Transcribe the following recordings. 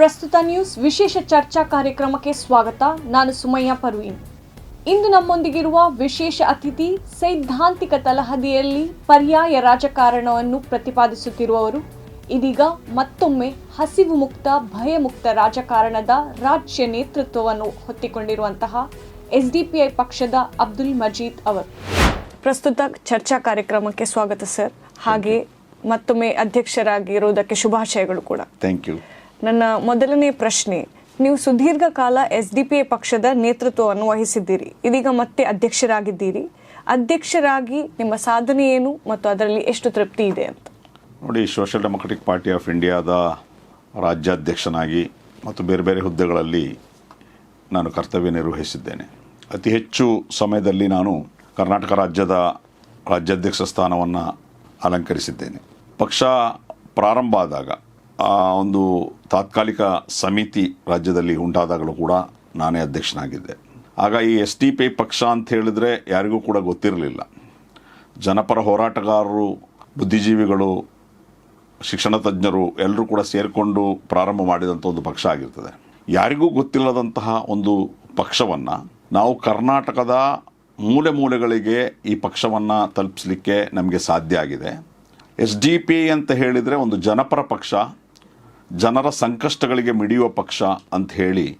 ಪ್ರಸ್ತುತ ನ್ಯೂಸ್ ವಿಶೇಷ ಚರ್ಚಾ ಕಾರ್ಯಕ್ರಮಕ್ಕೆ ಸ್ವಾಗತ. ನಾನು ಸುಮಯ್ಯ ಪರ್ವೀನ್. ಇಂದು ನಮ್ಮೊಂದಿಗಿರುವ ವಿಶೇಷ ಅತಿಥಿ ಸೈದ್ಧಾಂತಿಕ ತಲಹದಿಯಲ್ಲಿ ಪರ್ಯಾಯ ರಾಜಕಾರಣವನ್ನು ಪ್ರತಿಪಾದಿಸುತ್ತಿರುವವರು. ಇದೀಗ ಮತ್ತೊಮ್ಮೆ ಹಸಿವು ಮುಕ್ತ ಭಯಮುಕ್ತ ರಾಜಕಾರಣದ ರಾಜ್ಯ ನೇತೃತ್ವವನ್ನು ಹೊತ್ತಿಕೊಂಡಿರುವಂತಹ ಎಸ್ಡಿಪಿಐ ಪಕ್ಷದ ಅಬ್ದುಲ್ ಮಜೀದ್ ಅವರು. ಪ್ರಸ್ತುತ ಚರ್ಚಾ ಕಾರ್ಯಕ್ರಮಕ್ಕೆ ಸ್ವಾಗತ ಸರ್. ಹಾಗೆ ಮತ್ತೊಮ್ಮೆ ಅಧ್ಯಕ್ಷರಾಗಿರುವುದಕ್ಕೆ ಶುಭಾಶಯಗಳು ಕೂಡ. Thank you. ನನ್ನ ಮೊದಲನೇ ಪ್ರಶ್ನೆ. ನೀವು ಸುದೀರ್ಘ ಕಾಲ ಎಸ್ ಡಿ ಪಿ ಎ ಪಕ್ಷದ ನೇತೃತ್ವವನ್ನು ವಹಿಸಿದ್ದೀರಿ. ಇದೀಗ ಮತ್ತೆ ಅಧ್ಯಕ್ಷರಾಗಿದ್ದೀರಿ. ಅಧ್ಯಕ್ಷರಾಗಿ ನಿಮ್ಮ ಸಾಧನೆ ಏನು ಮತ್ತು ಅದರಲ್ಲಿ ಎಷ್ಟು ತೃಪ್ತಿ ಇದೆ ಅಂತ. ನೋಡಿ, ಸೋಷಿಯಲ್ ಡೆಮೊಕ್ರೆಟಿಕ್ ಪಾರ್ಟಿ ಆಫ್ ಇಂಡಿಯಾದ ರಾಜ್ಯಾಧ್ಯಕ್ಷನಾಗಿ ಮತ್ತು ಬೇರೆ ಬೇರೆ ಹುದ್ದೆಗಳಲ್ಲಿ ನಾನು ಕರ್ತವ್ಯ ನಿರ್ವಹಿಸಿದ್ದೇನೆ. ಅತಿ ಹೆಚ್ಚು ಸಮಯದಲ್ಲಿ ನಾನು ಕರ್ನಾಟಕ ರಾಜ್ಯದ ರಾಜ್ಯಾಧ್ಯಕ್ಷ ಸ್ಥಾನವನ್ನು ಅಲಂಕರಿಸಿದ್ದೇನೆ. ಪಕ್ಷ ಪ್ರಾರಂಭ ಆದಾಗ ಒಂದು ತಾತ್ಕಾಲಿಕ ಸಮಿತಿ ರಾಜ್ಯದಲ್ಲಿ ಉಂಟಾದಾಗಲೂ ಕೂಡ ನಾನೇ ಅಧ್ಯಕ್ಷನಾಗಿದ್ದೆ. ಆಗ ಈ ಎಸ್ ಟಿ ಪಿ ಪಕ್ಷ ಅಂತ ಹೇಳಿದರೆ ಯಾರಿಗೂ ಕೂಡ ಗೊತ್ತಿರಲಿಲ್ಲ. ಜನಪರ ಹೋರಾಟಗಾರರು, ಬುದ್ಧಿಜೀವಿಗಳು, ಶಿಕ್ಷಣ ತಜ್ಞರು ಎಲ್ಲರೂ ಕೂಡ ಸೇರಿಕೊಂಡು ಪ್ರಾರಂಭ ಮಾಡಿದಂಥ ಒಂದು ಪಕ್ಷ ಆಗಿರ್ತದೆ. ಯಾರಿಗೂ ಗೊತ್ತಿಲ್ಲದಂತಹ ಒಂದು ಪಕ್ಷವನ್ನು ನಾವು ಕರ್ನಾಟಕದ ಮೂಲೆ ಮೂಲೆಗಳಿಗೆ ಈ ಪಕ್ಷವನ್ನು ತಲುಪಿಸಲಿಕ್ಕೆ ನಮಗೆ ಸಾಧ್ಯ ಆಗಿದೆ. ಎಸ್ ಡಿ ಪಿ ಅಂತ ಹೇಳಿದರೆ ಒಂದು ಜನಪರ ಪಕ್ಷ ಜನರ ಸಂಕಷ್ಟಗಳಿಗೆ ಮಿಡಿಯುವ ಪಕ್ಷ ಅಂತ ಹೇಳಿ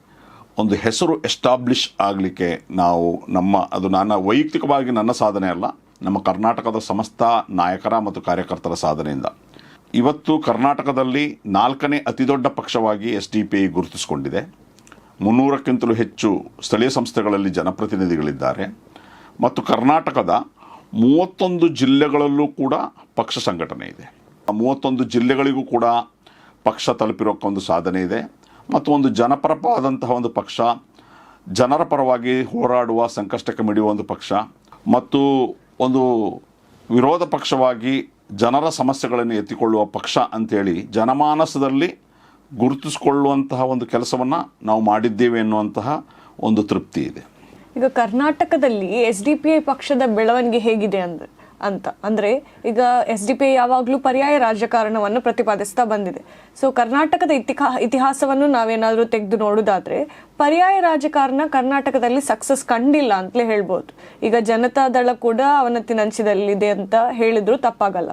ಒಂದು ಹೆಸರು ಎಸ್ಟಾಬ್ಲಿಷ್ ಆಗಲಿಕ್ಕೆ ನಾವು ನಮ್ಮ, ಅದು ನನ್ನ ವೈಯಕ್ತಿಕವಾಗಿ ನನ್ನ ಸಾಧನೆ ಅಲ್ಲ, ನಮ್ಮ ಕರ್ನಾಟಕದ ಸಮಸ್ತ ನಾಯಕರ ಮತ್ತು ಕಾರ್ಯಕರ್ತರ ಸಾಧನೆಯಿಂದ. ಇವತ್ತು ಕರ್ನಾಟಕದಲ್ಲಿ ನಾಲ್ಕನೇ ಅತಿದೊಡ್ಡ ಪಕ್ಷವಾಗಿ ಎಸ್ ಡಿ ಪಿ ಐ ಗುರುತಿಸಿಕೊಂಡಿದೆ. ಮುನ್ನೂರಕ್ಕಿಂತಲೂ ಹೆಚ್ಚು ಸ್ಥಳೀಯ ಸಂಸ್ಥೆಗಳಲ್ಲಿ ಜನಪ್ರತಿನಿಧಿಗಳಿದ್ದಾರೆ. ಮತ್ತು ಕರ್ನಾಟಕದ ಮೂವತ್ತೊಂದು ಜಿಲ್ಲೆಗಳಲ್ಲೂ ಕೂಡ ಪಕ್ಷ ಸಂಘಟನೆ ಇದೆ. ಆ ಮೂವತ್ತೊಂದು ಜಿಲ್ಲೆಗಳಿಗೂ ಕೂಡ ಪಕ್ಷ ತಲುಪಿರೋಕ್ಕೆ ಒಂದು ಸಾಧನೆ ಇದೆ. ಮತ್ತು ಒಂದು ಜನಪರವಾದಂತಹ ಒಂದು ಪಕ್ಷ, ಜನರ ಪರವಾಗಿ ಹೋರಾಡುವ, ಸಂಕಷ್ಟಕ್ಕೆ ಮಿಡಿಯುವ ಒಂದು ಪಕ್ಷ, ಮತ್ತು ಒಂದು ವಿರೋಧ ಪಕ್ಷವಾಗಿ ಜನರ ಸಮಸ್ಯೆಗಳನ್ನು ಎತ್ತಿಕೊಳ್ಳುವ ಪಕ್ಷ ಅಂತೇಳಿ ಜನಮಾನಸದಲ್ಲಿ ಗುರುತಿಸಿಕೊಳ್ಳುವಂತಹ ಒಂದು ಕೆಲಸವನ್ನು ನಾವು ಮಾಡಿದ್ದೇವೆ ಎನ್ನುವಂತಹ ಒಂದು ತೃಪ್ತಿ ಇದೆ. ಈಗ ಕರ್ನಾಟಕದಲ್ಲಿ ಎಸ್ ಡಿ ಪಿ ಪಕ್ಷದ ಬೆಳವಣಿಗೆ ಹೇಗಿದೆ ಅಂದ್ರೆ? ಅಂತ. ಅಂದ್ರೆ ಈಗ ಎಸ್ ಡಿ ಪಿ ಯಾವಾಗಲೂ ಪರ್ಯಾಯ ರಾಜಕಾರಣವನ್ನು ಪ್ರತಿಪಾದಿಸ್ತಾ ಬಂದಿದೆ. ಸೊ ಕರ್ನಾಟಕದ ಇತಿಹಾ ಇತಿಹಾಸವನ್ನು ನಾವೇನಾದರೂ ತೆಗೆದು ನೋಡೋದಾದ್ರೆ, ಪರ್ಯಾಯ ರಾಜಕಾರಣ ಕರ್ನಾಟಕದಲ್ಲಿ ಸಕ್ಸಸ್ ಕಂಡಿಲ್ಲ ಅಂತಲೇ ಹೇಳ್ಬೋದು. ಈಗ ಜನತಾದಳ ಕೂಡ ಅವನತಿನಂಚಿದಲ್ಲಿದೆ ಅಂತ ಹೇಳಿದ್ರು ತಪ್ಪಾಗಲ್ಲ.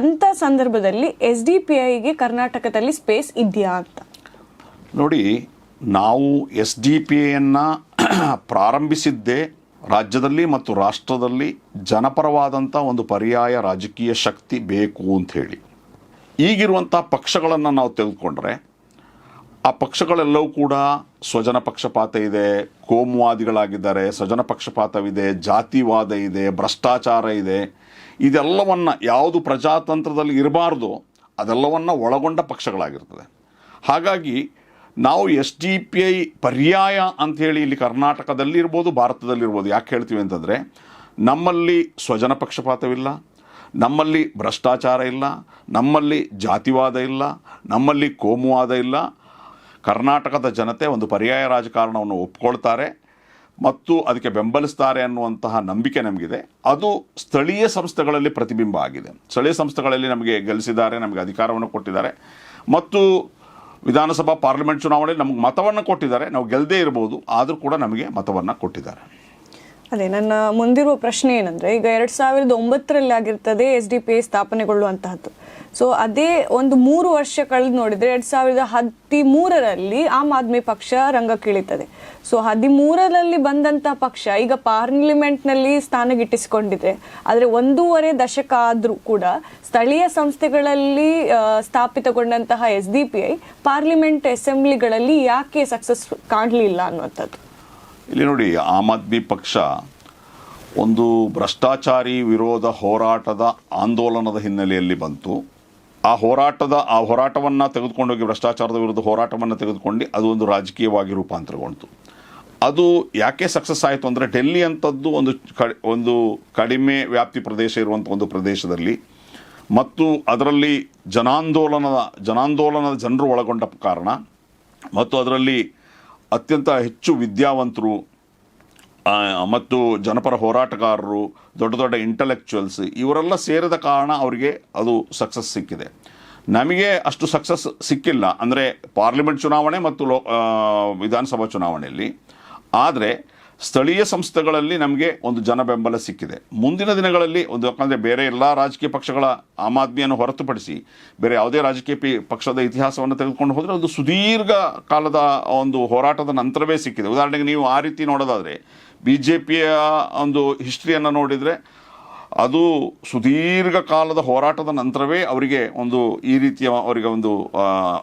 ಅಂತ ಸಂದರ್ಭದಲ್ಲಿ ಎಸ್ ಡಿ ಪಿ ಐಗೆ ಕರ್ನಾಟಕದಲ್ಲಿ ಸ್ಪೇಸ್ ಇದೆಯಾ ಅಂತ? ನೋಡಿ, ನಾವು ಎಸ್ ಡಿ ಪಿ ಐಯನ್ನು ಪ್ರಾರಂಭಿಸಿದ್ದೇ ರಾಜ್ಯದಲ್ಲಿ ಮತ್ತು ರಾಷ್ಟ್ರದಲ್ಲಿ ಜನಪರವಾದಂಥ ಒಂದು ಪರ್ಯಾಯ ರಾಜಕೀಯ ಶಕ್ತಿ ಬೇಕು ಅಂತ ಹೇಳಿ. ಈಗಿರುವಂಥ ಪಕ್ಷಗಳನ್ನು ನಾವು ತೆಗೆದುಕೊಂಡ್ರೆ, ಆ ಪಕ್ಷಗಳೆಲ್ಲವೂ ಕೂಡ ಸ್ವಜನ ಪಕ್ಷಪಾತ ಇದೆ, ಕೋಮುವಾದಿಗಳಾಗಿದ್ದಾರೆ, ಸ್ವಜನ ಪಕ್ಷಪಾತವಿದೆ, ಜಾತಿವಾದ ಇದೆ, ಭ್ರಷ್ಟಾಚಾರ ಇದೆ. ಇದೆಲ್ಲವನ್ನು ಯಾವುದು ಪ್ರಜಾತಂತ್ರದಲ್ಲಿ ಇರಬಾರ್ದು ಅದೆಲ್ಲವನ್ನು ಒಳಗೊಂಡ ಪಕ್ಷಗಳಾಗಿರ್ತದೆ. ಹಾಗಾಗಿ ನಾವು ಎಸ್ ಡಿ ಪಿ ಐ ಪರ್ಯಾಯ ಅಂಥೇಳಿ ಇಲ್ಲಿ ಕರ್ನಾಟಕದಲ್ಲಿರ್ಬೋದು, ಭಾರತದಲ್ಲಿರ್ಬೋದು. ಯಾಕೆ ಹೇಳ್ತೀವಿ ಅಂತಂದರೆ, ನಮ್ಮಲ್ಲಿ ಸ್ವಜನ ಪಕ್ಷಪಾತವಿಲ್ಲ, ನಮ್ಮಲ್ಲಿ ಭ್ರಷ್ಟಾಚಾರ ಇಲ್ಲ, ನಮ್ಮಲ್ಲಿ ಜಾತಿವಾದ ಇಲ್ಲ, ನಮ್ಮಲ್ಲಿ ಕೋಮುವಾದ ಇಲ್ಲ. ಕರ್ನಾಟಕದ ಜನತೆ ಒಂದು ಪರ್ಯಾಯ ರಾಜಕಾರಣವನ್ನು ಒಪ್ಕೊಳ್ತಾರೆ ಮತ್ತು ಅದಕ್ಕೆ ಬೆಂಬಲಿಸ್ತಾರೆ ಅನ್ನುವಂತಹ ನಂಬಿಕೆ ನಮಗಿದೆ. ಅದು ಸ್ಥಳೀಯ ಸಂಸ್ಥೆಗಳಲ್ಲಿ ಪ್ರತಿಬಿಂಬ ಆಗಿದೆ. ಸ್ಥಳೀಯ ಸಂಸ್ಥೆಗಳಲ್ಲಿ ನಮಗೆ ಗೆಲ್ಲಿಸಿದ್ದಾರೆ ನಮಗೆ ಅಧಿಕಾರವನ್ನು ಕೊಟ್ಟಿದ್ದಾರೆ. ಮತ್ತು ವಿಧಾನಸಭಾ ಪಾರ್ಲಿಮೆಂಟ್ ಚುನಾವಣೆಯಲ್ಲಿ ನಮಗೆ ಮತವನ್ನು ಕೊಟ್ಟಿದ್ದಾರೆ. ನಾವು ಗೆಲ್ಲದೇ ಇರ್ಬೋದು. ಆದರೂ ಕೂಡ ನಮಗೆ ಮತವನ್ನು ಕೊಟ್ಟಿದ್ದಾರೆ. ಅದೇ, ನನ್ನ ಮುಂದಿರುವ ಪ್ರಶ್ನೆ ಏನಂದ್ರೆ, ಈಗ ಎರಡ್ ಸಾವಿರದ ಒಂಬತ್ತರಲ್ಲಿ ಆಗಿರ್ತದೆ ಎಸ್ ಡಿ ಪಿ ಐ ಸ್ಥಾಪನೆಗೊಳ್ಳುವಂತಹದ್ದು. ಸೊ ಅದೇ ಒಂದು ಮೂರು ವರ್ಷ ಕಳೆದು ನೋಡಿದ್ರೆ ಎರಡ್ ಸಾವಿರದ ಹದಿಮೂರರಲ್ಲಿ ಆಮ್ ಆದ್ಮಿ ಪಕ್ಷ ರಂಗಕ್ಕಿಳಿತದೆ ಸೊ ಹದಿಮೂರರಲ್ಲಿ ಬಂದಂತ ಪಕ್ಷ ಈಗ ಪಾರ್ಲಿಮೆಂಟ್ನಲ್ಲಿ ಸ್ಥಾನ ಗಿಟ್ಟಿಸಿಕೊಂಡಿದೆ ಆದರೆ ಒಂದೂವರೆ ದಶಕ ಆದರೂ ಕೂಡ ಸ್ಥಳೀಯ ಸಂಸ್ಥೆಗಳಲ್ಲಿ ಸ್ಥಾಪಿತಗೊಂಡಂತಹ S D P I parliament ಅಸೆಂಬ್ಲಿಗಳಲ್ಲಿ ಯಾಕೆ ಸಕ್ಸಸ್ ಕಾಣಲಿಲ್ಲ ಅನ್ನುವಂಥದ್ದು. ಇಲ್ಲಿ ನೋಡಿ, ಆಮ್ ಆದ್ಮಿ ಪಕ್ಷ ಒಂದು ಭ್ರಷ್ಟಾಚಾರಿ ವಿರೋಧ ಹೋರಾಟದ ಆಂದೋಲನದ ಹಿನ್ನೆಲೆಯಲ್ಲಿ ಬಂತು. ಆ ಹೋರಾಟದ, ಆ ಹೋರಾಟವನ್ನು ತೆಗೆದುಕೊಂಡೋಗಿ ಭ್ರಷ್ಟಾಚಾರದ ವಿರುದ್ಧ ಹೋರಾಟವನ್ನು ತೆಗೆದುಕೊಂಡು ಅದು ಒಂದು ರಾಜಕೀಯವಾಗಿ ರೂಪಾಂತರಗೊಂಡಿತು. ಅದು ಯಾಕೆ ಸಕ್ಸಸ್ ಆಯಿತು ಅಂದರೆ ಡೆಲ್ಲಿ ಅಂಥದ್ದು ಒಂದು ಒಂದು ಕಡಿಮೆ ವ್ಯಾಪ್ತಿ ಪ್ರದೇಶ ಇರುವಂಥ ಒಂದು ಪ್ರದೇಶದಲ್ಲಿ ಮತ್ತು ಅದರಲ್ಲಿ ಜನಾಂದೋಲನದ ಜನಾಂದೋಲನದ ಜನರು ಒಳಗೊಂಡ ಕಾರಣ ಮತ್ತು ಅದರಲ್ಲಿ ಅತ್ಯಂತ ಹೆಚ್ಚು ವಿದ್ಯಾವಂತರು ಮತ್ತು ಜನಪರ ಹೋರಾಟಗಾರರು, ದೊಡ್ಡ ದೊಡ್ಡ ಇಂಟಲೆಕ್ಚುವಲ್ಸ್ ಇವರೆಲ್ಲ ಸೇರಿದ ಕಾರಣ ಅವರಿಗೆ ಅದು ಸಕ್ಸಸ್ ಸಿಕ್ಕಿದೆ. ನಮಗೆ ಅಷ್ಟು ಸಕ್ಸಸ್ ಸಿಕ್ಕಿಲ್ಲ. ಅಂದರೆ ಪಾರ್ಲಿಮೆಂಟ್ ಚುನಾವಣೆ ಮತ್ತು ಲೋ ವಿಧಾನಸಭಾ ಚುನಾವಣೆಯಲ್ಲಿ. ಆದರೆ ಸ್ಥಳೀಯ ಸಂಸ್ಥೆಗಳಲ್ಲಿ ನಮಗೆ ಒಂದು ಜನ ಬೆಂಬಲ ಸಿಕ್ಕಿದೆ. ಮುಂದಿನ ದಿನಗಳಲ್ಲಿ ಒಂದು, ಯಾಕಂದರೆ ಬೇರೆ ಎಲ್ಲ ರಾಜಕೀಯ ಪಕ್ಷಗಳ ಆಮ್ ಆದ್ಮಿಯನ್ನು ಹೊರತುಪಡಿಸಿ ಬೇರೆ ಯಾವುದೇ ರಾಜಕೀಯ ಪಿ, ಪಕ್ಷದ ಇತಿಹಾಸವನ್ನು ತೆಗೆದುಕೊಂಡು ಹೋದರೆ ಅದು ಸುದೀರ್ಘ ಕಾಲದ ಒಂದು ಹೋರಾಟದ ನಂತರವೇ ಸಿಕ್ಕಿದೆ. ಉದಾಹರಣೆಗೆ ನೀವು ಆ ರೀತಿ ನೋಡೋದಾದರೆ ಬಿ ಜೆ ಪಿಯ ಒಂದು ಹಿಸ್ಟ್ರಿಯನ್ನು ನೋಡಿದರೆ ಅದು ಸುದೀರ್ಘ ಕಾಲದ ಹೋರಾಟದ ನಂತರವೇ ಅವರಿಗೆ ಒಂದು ಈ ರೀತಿಯ ಅವರಿಗೆ ಒಂದು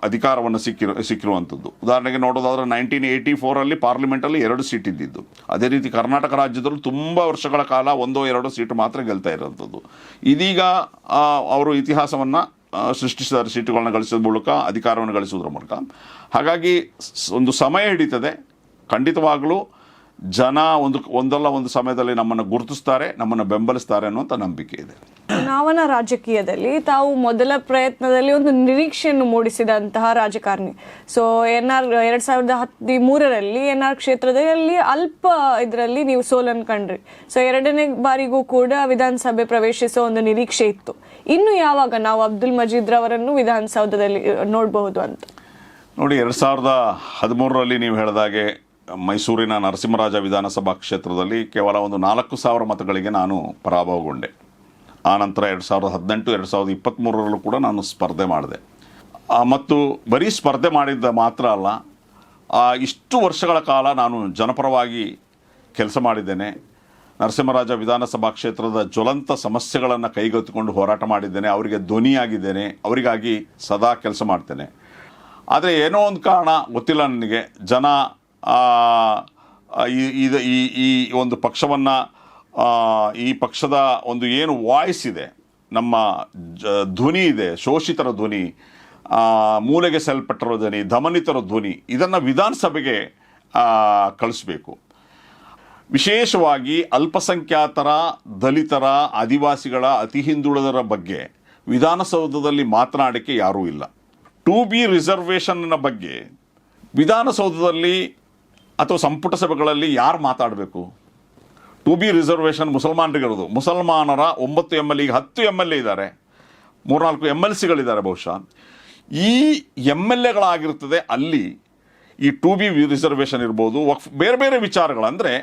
ಅಧಿಕಾರವನ್ನು ಸಿಕ್ಕಿರೋ, ಸಿಕ್ಕಿರುವಂಥದ್ದು. ಉದಾಹರಣೆಗೆ ನೋಡೋದಾದ್ರೆ ನೈನ್ಟೀನ್ ಏಯ್ಟಿ ಫೋರಲ್ಲಿ ಪಾರ್ಲಿಮೆಂಟಲ್ಲಿ ಎರಡು ಸೀಟ್ ಇದ್ದಿದ್ದು. ಅದೇ ರೀತಿ ಕರ್ನಾಟಕ ರಾಜ್ಯದಲ್ಲೂ ತುಂಬ ವರ್ಷಗಳ ಕಾಲ ಒಂದೋ ಎರಡೋ ಸೀಟು ಮಾತ್ರ ಗೆಲ್ತಾ ಇರೋಂಥದ್ದು. ಇದೀಗ ಅವರು ಇತಿಹಾಸವನ್ನು ಸೃಷ್ಟಿಸಿದ್ದಾರೆ ಸೀಟುಗಳನ್ನ ಗಳಿಸೋದ್ರ ಮೂಲಕ, ಅಧಿಕಾರವನ್ನು ಗಳಿಸೋದ್ರ ಮೂಲಕ. ಹಾಗಾಗಿ, ಒಂದು ಸಮಯ ಹಿಡಿತದೆ. ಖಂಡಿತವಾಗಲೂ ಜನ ಒಂದು ಒಂದಲ್ಲ ಒಂದು ಸಮಯದಲ್ಲಿ ನಮ್ಮನ್ನು ಗುರುತಿಸ್ತಾರೆ ನಮ್ಮನ್ನು ಬೆಂಬಲಿಸ್ತಾರೆ ಅನ್ನುವಂಥ ನಂಬಿಕೆ ಇದೆ. ಚುನಾವಣಾ ರಾಜಕೀಯದಲ್ಲಿ ತಾವು ಮೊದಲ ಪ್ರಯತ್ನದಲ್ಲಿ ಒಂದು ನಿರೀಕ್ಷೆಯನ್ನು ಮೂಡಿಸಿದಂತಹ ರಾಜಕಾರಣಿ. ಸೊ ಎನ್ ಆರ್ ಎರಡ್ ಸಾವಿರದ ಹದಿಮೂರರಲ್ಲಿ ಎನ್ ಆರ್ ಕ್ಷೇತ್ರದಲ್ಲಿ ಅಲ್ಪ ಇದರಲ್ಲಿ ನೀವು ಸೋಲನ್ನು ಕಂಡ್ರಿ. ಸೊ ಎರಡನೇ ಬಾರಿಗೂ ಕೂಡ ವಿಧಾನಸಭೆ ಪ್ರವೇಶಿಸೋ ಒಂದು ನಿರೀಕ್ಷೆ ಇತ್ತು. ಇನ್ನು ಯಾವಾಗ ನಾವು ಅಬ್ದುಲ್ ಮಜೀದ್ ರವರನ್ನು ವಿಧಾನಸೌಧದಲ್ಲಿ ನೋಡಬಹುದು ಅಂತ? ನೋಡಿ ಎರಡು ಸಾವಿರದ ಹದಿಮೂರರಲ್ಲಿ ನೀವು ಹೇಳಿದಾಗೆ ಮೈಸೂರಿನ ನರಸಿಂಹರಾಜ ವಿಧಾನಸಭಾ ಕ್ಷೇತ್ರದಲ್ಲಿ ಕೇವಲ ಒಂದು ನಾಲ್ಕು ಸಾವಿರ ಮತಗಳಿಗೆ ನಾನು ಪರಾಭವಗೊಂಡೆ. ಆನಂತರ ನಂತರ ಎರಡು ಸಾವಿರದ ಹದಿನೆಂಟು, ಎರಡು ಸಾವಿರದ ಇಪ್ಪತ್ತ್ಮೂರರಲ್ಲೂ ಕೂಡ ನಾನು ಸ್ಪರ್ಧೆ ಮಾಡಿದೆ. ಮತ್ತು ಬರೀ ಸ್ಪರ್ಧೆ ಮಾಡಿದ್ದ ಮಾತ್ರ ಅಲ್ಲ ಇಷ್ಟು ವರ್ಷಗಳ ಕಾಲ ನಾನು ಜನಪರವಾಗಿ ಕೆಲಸ ಮಾಡಿದ್ದೇನೆ. ನರಸಿಂಹರಾಜ ವಿಧಾನಸಭಾ ಕ್ಷೇತ್ರದ ಜ್ವಲಂತ ಸಮಸ್ಯೆಗಳನ್ನು ಕೈಗೆತ್ತಿಕೊಂಡು ಹೋರಾಟ ಮಾಡಿದ್ದೇನೆ, ಅವರಿಗೆ ಧ್ವನಿಯಾಗಿದ್ದೇನೆ, ಅವರಿಗಾಗಿ ಸದಾ ಕೆಲಸ ಮಾಡ್ತೇನೆ. ಆದರೆ ಏನೋ ಒಂದು ಕಾರಣ ಗೊತ್ತಿಲ್ಲ ನನಗೆ. ಜನ ಇದು- ಈ ಈ ಒಂದು ಪಕ್ಷವನ್ನು ಈ ಪಕ್ಷದ ಒಂದು ಏನು ವಾಯ್ಸ್ ಇದೆ, ನಮ್ಮ ಜ, ಧ್ವನಿ ಇದೆ, ಶೋಷಿತರ ಧ್ವನಿ ಮೂಲೆಗೆ ಸೆಲ್ಪಟ್ಟಿರೋ ಧ್ವನಿ, ದಮನಿತರ ಧ್ವನಿ, ಇದನ್ನು ವಿಧಾನಸಭೆಗೆ ಕಳಿಸ್ಬೇಕು. ವಿಶೇಷವಾಗಿ ಅಲ್ಪಸಂಖ್ಯಾತರ, ದಲಿತರ, ಆದಿವಾಸಿಗಳ, ಅತಿ ಹಿಂದುಳಿದರ ಬಗ್ಗೆ ವಿಧಾನಸೌಧದಲ್ಲಿ ಮಾತನಾಡಕ್ಕೆ ಯಾರೂ ಇಲ್ಲ. ಟು ಬಿ ರಿಸರ್ವೇಷನ್ನ ಬಗ್ಗೆ ವಿಧಾನಸೌಧದಲ್ಲಿ ಅಥವಾ ಸಂಪುಟ ಸಭೆಗಳಲ್ಲಿ ಯಾರು ಮಾತಾಡಬೇಕು? ಟು ಬಿ ರಿಸರ್ವೇಷನ್ ಮುಸಲ್ಮಾನರಿಗಿರೋದು ಮುಸಲ್ಮಾನರ ಒಂಬತ್ತು ಎಂ ಎಲ್ ಈಗ ಹತ್ತು ಎಂ ಎಲ್ ಎ ಇದ್ದಾರೆ. ಮೂರ್ನಾಲ್ಕು ಎಂ ಎಲ್ ಸಿಗಳಿದ್ದಾರೆ ಬಹುಶಃ. ಈ ಎಂ ಎಲ್ ಎಗಳಾಗಿರ್ತದೆ ಅಲ್ಲಿ ಈ ಟು ಬಿ ರಿಸರ್ವೇಷನ್ ಇರ್ಬೋದು. ವಕ್ ಬೇರೆ ಬೇರೆ ವಿಚಾರಗಳಂದರೆ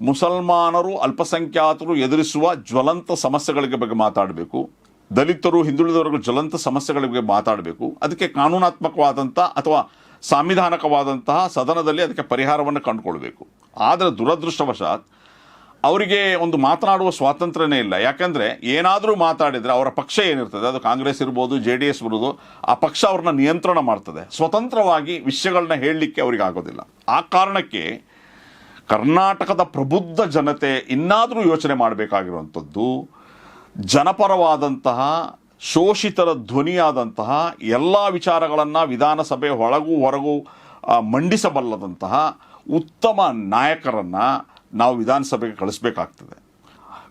ಮುಸಲ್ಮಾನರು ಅಲ್ಪಸಂಖ್ಯಾತರು ಎದುರಿಸುವ ಜ್ವಲಂತ ಸಮಸ್ಯೆಗಳಿಗೆ ಬಗ್ಗೆ ಮಾತಾಡಬೇಕು. ದಲಿತರು ಹಿಂದುಳಿದವರಿಗೆ ಜ್ವಲಂತ ಸಮಸ್ಯೆಗಳ ಬಗ್ಗೆ ಮಾತಾಡಬೇಕು. ಅದಕ್ಕೆ ಕಾನೂನಾತ್ಮಕವಾದಂಥ ಅಥವಾ ಸಾಂವಿಧಾನಿಕವಾದಂತಹ ಸದನದಲ್ಲಿ ಅದಕ್ಕೆ ಪರಿಹಾರವನ್ನು ಕಂಡುಕೊಳ್ಬೇಕು. ಆದರೆ ದುರದೃಷ್ಟವಶಾತ್ ಅವರಿಗೆ ಒಂದು ಮಾತನಾಡುವ ಸ್ವಾತಂತ್ರ್ಯನೇ ಇಲ್ಲ. ಯಾಕಂದರೆ ಏನಾದರೂ ಮಾತಾಡಿದರೆ ಅವರ ಪಕ್ಷ ಏನಿರ್ತದೆ, ಅದು ಕಾಂಗ್ರೆಸ್ ಇರ್ಬೋದು, ಜೆ ಡಿ ಎಸ್ ಬರೋದು ಆ ಪಕ್ಷ ಅವ್ರನ್ನ ನಿಯಂತ್ರಣ ಮಾಡ್ತದೆ. ಸ್ವತಂತ್ರವಾಗಿ ವಿಷಯಗಳನ್ನ ಹೇಳಲಿಕ್ಕೆ ಅವರಿಗೆ ಆಗೋದಿಲ್ಲ. ಆ ಕಾರಣಕ್ಕೆ ಕರ್ನಾಟಕದ ಪ್ರಬುದ್ಧ ಜನತೆ ಇನ್ನಾದರೂ ಯೋಚನೆ ಮಾಡಬೇಕಾಗಿರುವಂಥದ್ದು ಜನಪರವಾದಂತಹ, ಶೋಷಿತರ ಧ್ವನಿಯಾದಂತಹ, ಎಲ್ಲ ವಿಚಾರಗಳನ್ನು ವಿಧಾನಸಭೆ ಒಳಗೂ ಹೊರಗೂ ಮಂಡಿಸಬಲ್ಲದಂತಹ ಉತ್ತಮ ನಾಯಕರನ್ನು ನಾವು ವಿಧಾನಸಭೆಗೆ ಕಳಿಸ್ಬೇಕಾಗ್ತದೆ.